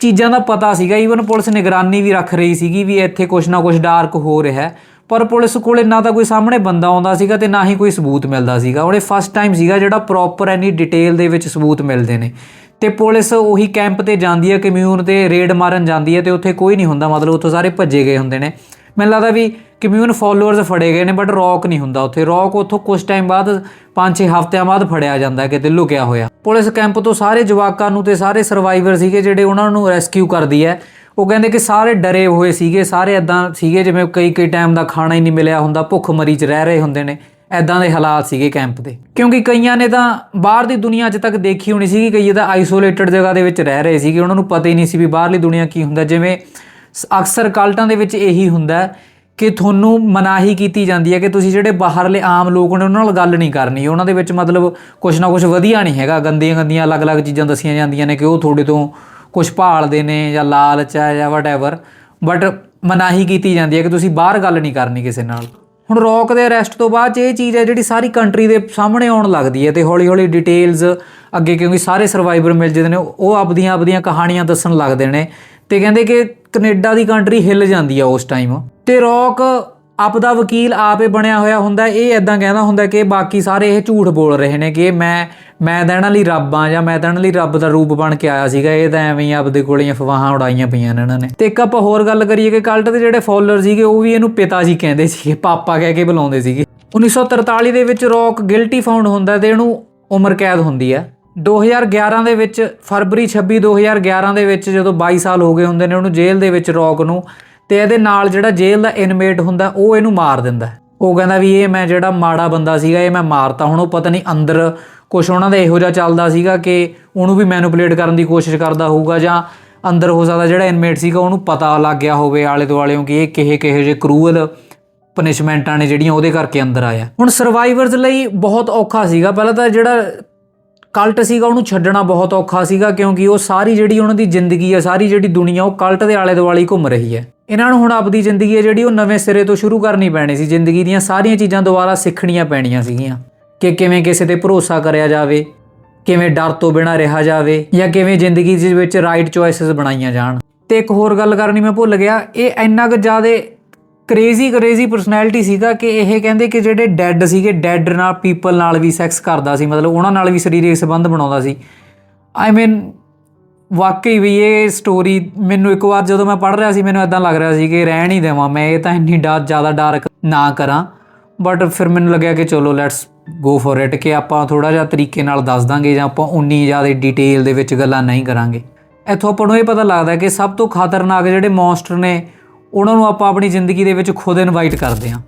ਚੀਜ਼ਾਂ ਦਾ ਪਤਾ ਸੀਗਾ। ਈਵਨ ਪੁਲਿਸ ਨਿਗਰਾਨੀ ਵੀ ਰੱਖ ਰਹੀ ਸੀਗੀ ਵੀ ਇੱਥੇ ਕੁਝ ਨਾ ਕੁਝ ਡਾਰਕ ਹੋ ਰਿਹਾ ਹੈ। ਪਰ ਪੁਲਿਸ ਕੋਲੇ ਨਾ ਤਾਂ ਕੋਈ ਸਾਹਮਣੇ ਬੰਦਾ ਆਉਂਦਾ ਸੀਗਾ ਤੇ ਨਾ ਹੀ ਕੋਈ ਸਬੂਤ ਮਿਲਦਾ ਸੀਗਾ। ਉਹਨੇ ਫਸਟ ਟਾਈਮ ਸੀਗਾ ਜਿਹੜਾ ਪ੍ਰੋਪਰ ਐਨੀ ਡਿਟੇਲ ਦੇ ਵਿੱਚ ਸਬੂਤ ਮਿਲਦੇ ਨੇ। ਤੇ ਪੁਲਿਸ ਉਹੀ ਕੈਂਪ ਤੇ ਜਾਂਦੀ ਹੈ ਕਮਿਊਨ ਤੇ ਰੇਡ ਮਾਰਨ ਜਾਂਦੀ ਹੈ ਤੇ ਉੱਥੇ ਕੋਈ ਨਹੀਂ ਹੁੰਦਾ, ਮਤਲਬ ਉੱਥੋਂ ਸਾਰੇ ਭੱਜੇ ਗਏ ਹੁੰਦੇ ਨੇ। ਮੈਨੂੰ ਲੱਗਦਾ ਵੀ ਕਮਿਊਨ ਫਾਲੋਅਰਸ ਫੜੇ ਗਏ ਨੇ ਬਟ ਰੌਕ ਨਹੀਂ ਹੁੰਦਾ ਉੱਥੇ। ਰੌਕ ਉੱਥੋਂ ਕੁਝ ਟਾਈਮ ਬਾਅਦ 5-6 ਹਫ਼ਤਿਆਂ ਬਾਅਦ ਫੜਿਆ ਜਾਂਦਾ ਕਿਤੇ ਲੁਕਿਆ ਹੋਇਆ। ਪੁਲਿਸ ਕੈਂਪ ਤੋਂ ਸਾਰੇ ਜਵਾਕਾਂ ਨੂੰ ਤੇ ਸਾਰੇ ਸਰਵਾਈਵਰ ਸੀਗੇ ਜਿਹੜੇ ਉਹਨਾਂ ਨੂੰ ਰੈਸਕਿਊ ਕਰਦੀ ਹੈ। ਉਹ ਕਹਿੰਦੇ ਕਿ ਸਾਰੇ ਡਰੇ ਹੋਏ ਸੀਗੇ, ਸਾਰੇ ਐਦਾਂ ਸੀਗੇ ਜਿਵੇਂ ਕਈ ਕਈ ਟਾਈਮ ਦਾ ਖਾਣਾ ਹੀ ਨਹੀਂ ਮਿਲਿਆ ਹੁੰਦਾ ਭੁੱਖ ਮਰੀ ਚ ਰਹਿ ਰਹੇ ਹੁੰਦੇ ਨੇ। ਐਦਾਂ ਦੇ ਹਾਲਾਤ ਸੀਗੇ ਕੈਂਪ ਦੇ। ਕਿਉਂਕਿ ਕਈਆਂ ਨੇ ਤਾਂ ਬਾਹਰ ਦੀ ਦੁਨੀਆ 'ਚ ਤੱਕ ਦੇਖੀ ਹੋਣੀ ਸੀਗੀ ਕਈ ਤਾਂ ਆਈਸੋਲੇਟਡ ਜਗ੍ਹਾ ਦੇ ਵਿੱਚ ਰਹਿ ਰਹੇ ਸੀਗੇ। ਉਹਨਾਂ ਨੂੰ ਪਤਾ ਹੀ ਨਹੀਂ ਸੀ ਵੀ ਬਾਹਰਲੀ ਦੁਨੀਆ ਕੀ ਹੁੰਦਾ। ਜਿਵੇਂ ਸ- ਅਕਸਰ ਕਲਟਾਂ ਦੇ ਵਿੱਚ ਇਹੀ ਹੁੰਦਾ ਕਿ ਤੁਹਾਨੂੰ ਮਨਾਹੀ ਕੀਤੀ ਜਾਂਦੀ ਹੈ ਕਿ ਤੁਸੀਂ ਜਿਹੜੇ ਬਾਹਰਲੇ ਆਮ ਲੋਕ ਨੇ, ਉਹਨਾਂ ਨਾਲ ਗੱਲ ਨਹੀਂ ਕਰਨੀ। ਉਹਨਾਂ ਦੇ ਵਿੱਚ ਮਤਲਬ ਕੁਝ ਨਾ ਕੁਝ ਵਧੀਆ ਨਹੀਂ ਹੈਗਾ। ਗੰਦੀਆਂ ਗੰਦੀਆਂ, ਅਲੱਗ-ਅਲੱਗ ਚੀਜ਼ਾਂ ਦੱਸੀਆਂ ਜਾਂਦੀਆਂ ਨੇ ਕਿ ਉਹ ਤੁਹਾਡੇ ਤੋਂ ਕੁਝ ਭਾਲਦੇ ਨੇ ਜਾਂ ਲਾਲਚ ਹੈ ਜਾਂ ਵਟਐਵਰ ਬਟ ਮਨਾਹੀ ਕੀਤੀ ਜਾਂਦੀ ਹੈ ਕਿ ਤੁਸੀਂ ਬਾਹਰ ਗੱਲ ਨਹੀਂ ਕਰਨੀ ਕਿਸੇ ਨਾਲ। ਹੁਣ ਰੌਕ ਦੇ ਅਰੈਸਟ ਤੋਂ ਬਾਅਦ 'ਚ ਇਹ ਚੀਜ਼ ਹੈ ਜਿਹੜੀ ਸਾਰੀ ਕੰਟਰੀ ਦੇ ਸਾਹਮਣੇ ਆਉਣ ਲੱਗਦੀ ਹੈ ਤੇ ਹੌਲੀ-ਹੌਲੀ ਡਿਟੇਲਸ ਅੱਗੇ ਕਿਉਂਕਿ ਸਾਰੇ ਸਰਵਾਈਵਰ ਮਿਲ ਜਾਂਦੇ ਨੇ, ਉਹ ਆਪਦੀਆਂ ਆਪਦੀਆਂ ਕਹਾਣੀਆਂ ਦੱਸਣ ਲੱਗਦੇ ਨੇ ਤੇ ਕਹਿੰਦੇ ਕਿ ਕੈਨੇਡਾ ਦੀ ਕੰਟਰੀ ਹਿੱਲ ਜਾਂਦੀ ਆ ਉਸ ਟਾਈਮ ਤੇ ਰੌਕ ਆਪਦਾ ਵਕੀਲ ਆਪੇ ਬਣਿਆ ਹੋਇਆ ਹੁੰਦਾ, ਇਹ ਐਦਾਂ ਕਹਿੰਦਾ ਹੁੰਦਾ ਕਿ ਬਾਕੀ ਸਾਰੇ ਇਹ ਝੂਠ ਬੋਲ ਰਹੇ ਨੇ ਕਿ ਮੈਂ ਮੈਂ ਤਾਂ ਇਹਨਾਂ ਲਈ ਰੱਬ ਆ ਜਾਂ ਮੈਂ ਤਾਂ ਇਹਨਾਂ ਲਈ ਰੱਬ ਦਾ ਰੂਪ ਬਣ ਕੇ ਆਇਆ ਸੀਗਾ, ਇਹ ਤਾਂ ਐਵੇਂ ਹੀ ਆਪਦੇ ਕੋਲੇ ਅਫਵਾਹਾਂ ਉਡਾਈਆਂ ਪਈਆਂ ਨੇ ਇਹਨਾਂ ਨੇ। ਤੇ ਇੱਕ ਆਪਾਂ ਹੋਰ ਗੱਲ ਕਰੀਏ ਕਿ ਕਲਟ ਦੇ ਜਿਹੜੇ ਫਾਲੋਅਰ ਸੀਗੇ, ਉਹ ਵੀ ਇਹਨੂੰ ਪਿਤਾ ਜੀ ਕਹਿੰਦੇ ਸੀਗੇ, ਪਾਪਾ ਕਹਿ ਕੇ ਬੁਲਾਉਂਦੇ ਸੀਗੇ। 1943 ਦੇ ਵਿੱਚ ਰੌਕ ਗਿਲਟੀ ਫਾਊਂਡ ਹੁੰਦਾ ਤੇ ਇਹਨੂੰ ਉਮਰ ਕੈਦ ਹੁੰਦੀ ਹੈ 2011 ਦੇ ਵਿੱਚ, ਫਰਵਰੀ 26 2011 ਦੇ ਵਿੱਚ ਜਦੋਂ 22 ਸਾਲ ਹੋ ਗਏ ਹੁੰਦੇ ਨੇ, ਉਹਨੂੰ ਜੇਲ੍ਹ ਦੇ ਵਿੱਚ ਰੌਕ ਨੂੰ, ਤੇ ਇਹਦੇ ਨਾਲ ਜਿਹੜਾ ਜੇਲ੍ਹ ਦਾ ਇਨਮੇਟ ਹੁੰਦਾ, ਉਹ ਇਹਨੂੰ ਮਾਰ ਦਿੰਦਾ। ਉਹ ਕਹਿੰਦਾ ਵੀ ਇਹ ਮੈਂ ਜਿਹੜਾ ਮਾੜਾ ਬੰਦਾ ਸੀਗਾ, ਇਹ ਮੈਂ ਮਾਰਤਾ। ਹੁਣ ਉਹ ਪਤਾ ਨਹੀਂ ਅੰਦਰ ਕੁਝ ਉਹਨਾਂ ਦਾ ਇਹੋ ਜਿਹਾ ਚੱਲਦਾ ਸੀਗਾ ਕਿ ਉਹਨੂੰ ਵੀ ਮੈਨੂਪੂਲੇਟ ਕਰਨ ਦੀ ਕੋਸ਼ਿਸ਼ ਕਰਦਾ ਹੋਊਗਾ ਜਾਂ ਅੰਦਰ ਹੋ ਸਕਦਾ ਜਿਹੜਾ ਇਨਮੇਟ ਸੀਗਾ, ਉਹਨੂੰ ਪਤਾ ਲੱਗ ਗਿਆ ਹੋਵੇ ਆਲੇ ਦੁਆਲਿਓਂ ਕਿ ਇਹ ਕਿਹੇ ਕਿਹੇ ਜੇ ਕਰੂਅਲ ਪਨਿਸ਼ਮੈਂਟਾਂ ਨੇ ਜਿਹੜੀਆਂ ਉਹਦੇ ਕਰਕੇ ਅੰਦਰ ਆਇਆ। ਹੁਣ ਸਰਵਾਈਵਰਸ ਲਈ ਬਹੁਤ ਔਖਾ ਸੀਗਾ। ਪਹਿਲਾਂ ਤਾਂ ਜਿਹੜਾ ਕਲਟ ਸੀਗਾ, ਉਹਨੂੰ ਛੱਡਣਾ ਬਹੁਤ ਔਖਾ ਸੀਗਾ ਕਿਉਂਕਿ ਉਹ ਸਾਰੀ ਜਿਹੜੀ ਉਹਨਾਂ ਦੀ ਜ਼ਿੰਦਗੀ ਹੈ ਸਾਰੀ ਜਿਹੜੀ ਦੁਨੀਆ, ਉਹ ਕਲਟ ਦੇ ਆਲੇ ਦੁਆਲੇ ਘੁੰਮ ਰਹੀ ਹੈ। ਇਹਨਾਂ ਨੂੰ ਹੁਣ ਆਪਦੀ ਜ਼ਿੰਦਗੀ ਹੈ ਜਿਹੜੀ ਉਹ ਨਵੇਂ ਸਿਰੇ ਤੋਂ ਸ਼ੁਰੂ ਕਰਨੀ ਪੈਣੀ ਸੀ। ਜ਼ਿੰਦਗੀ ਦੀਆਂ ਸਾਰੀਆਂ ਚੀਜ਼ਾਂ ਦੁਬਾਰਾ ਸਿੱਖਣੀਆਂ ਪੈਣੀਆਂ ਸੀਗੀਆਂ। ਕਿ ਕਿਵੇਂ ਕਿਸੇ ਤੇ ਭਰੋਸਾ ਕਰਿਆ ਜਾਵੇ, ਕਿਵੇਂ ਡਰ ਤੋਂ ਬਿਨਾਂ ਰਿਹਾ ਜਾਵੇ, ਜਾਂ ਕਿਵੇਂ ਜ਼ਿੰਦਗੀ ਦੇ ਵਿੱਚ ਰਾਈਟ ਚੋਇਸਸ ਬਣਾਈਆਂ ਜਾਣ। ਤੇ ਇੱਕ ਹੋਰ ਗੱਲ ਕਰਨੀ ਮੈਂ ਭੁੱਲ ਗਿਆ, ਇਹ ਇੰਨਾ ਕੁ ਜ਼ਿਆਦਾ ਕ੍ਰੇਜ਼ੀ ਕ੍ਰੇਜ਼ੀ ਪਰਸਨੈਲਿਟੀ ਸੀਗਾ ਕਿ ਇਹ ਕਹਿੰਦੇ ਕਿ ਜਿਹੜੇ ਡੈੱਡ ਸੀਗੇ ਡੈੱਡ ਨਾਲ ਪੀਪਲ ਨਾਲ ਵੀ ਸੈਕਸ ਕਰਦਾ ਸੀ, ਮਤਲਬ ਉਹਨਾਂ ਨਾਲ ਵੀ ਸਰੀਰਕ ਸੰਬੰਧ ਬਣਾਉਂਦਾ ਸੀ। ਆਈ ਮੀਨ ਵਾਕਈ ਵੀ ਇਹ ਸਟੋਰੀ ਮੈਨੂੰ ਇੱਕ ਵਾਰ ਜਦੋਂ ਮੈਂ ਪੜ੍ਹ ਰਿਹਾ ਸੀ, ਮੈਨੂੰ ਇਦਾਂ ਲੱਗ ਰਿਹਾ ਸੀ ਕਿ ਰਹਿਣ ਹੀ ਦੇਵਾਂ ਮੈਂ, ਇਹ ਤਾਂ ਇੰਨੀ ਡਾਰ, ਜ਼ਿਆਦਾ ਡਾਰਕ ਨਾ ਕਰਾਂ। ਬਟ ਫਿਰ ਮੈਨੂੰ ਲੱਗਿਆ ਕਿ ਚਲੋ ਲੈਟਸ ਗੋ ਫॉर ਇਟ ਕਿ ਆਪਾਂ ਥੋੜਾ ਜਿਹਾ ਤਰੀਕੇ ਨਾਲ ਦੱਸ ਦਾਂਗੇ ਜਾਂ ਆਪਾਂ ਉਨੀ ਜ਼ਿਆਦਾ ਡਿਟੇਲ ਦੇ ਵਿੱਚ ਗੱਲਾਂ ਨਹੀਂ ਕਰਾਂਗੇ। ਇੱਥੋਂ ਆਪਾਂ ਨੂੰ ਇਹ ਪਤਾ ਲੱਗਦਾ ਕਿ ਸਭ ਤੋਂ ਖਤਰਨਾਕ ਜਿਹੜੇ ਮੌਨਸਟਰ ਨੇ ਉਹਨਾਂ ਨੂੰ ਆਪਾਂ ਆਪਣੀ ਜ਼ਿੰਦਗੀ ਦੇ ਵਿੱਚ ਖੁਦ ਇਨਵਾਈਟ ਕਰਦੇ ਹਾਂ।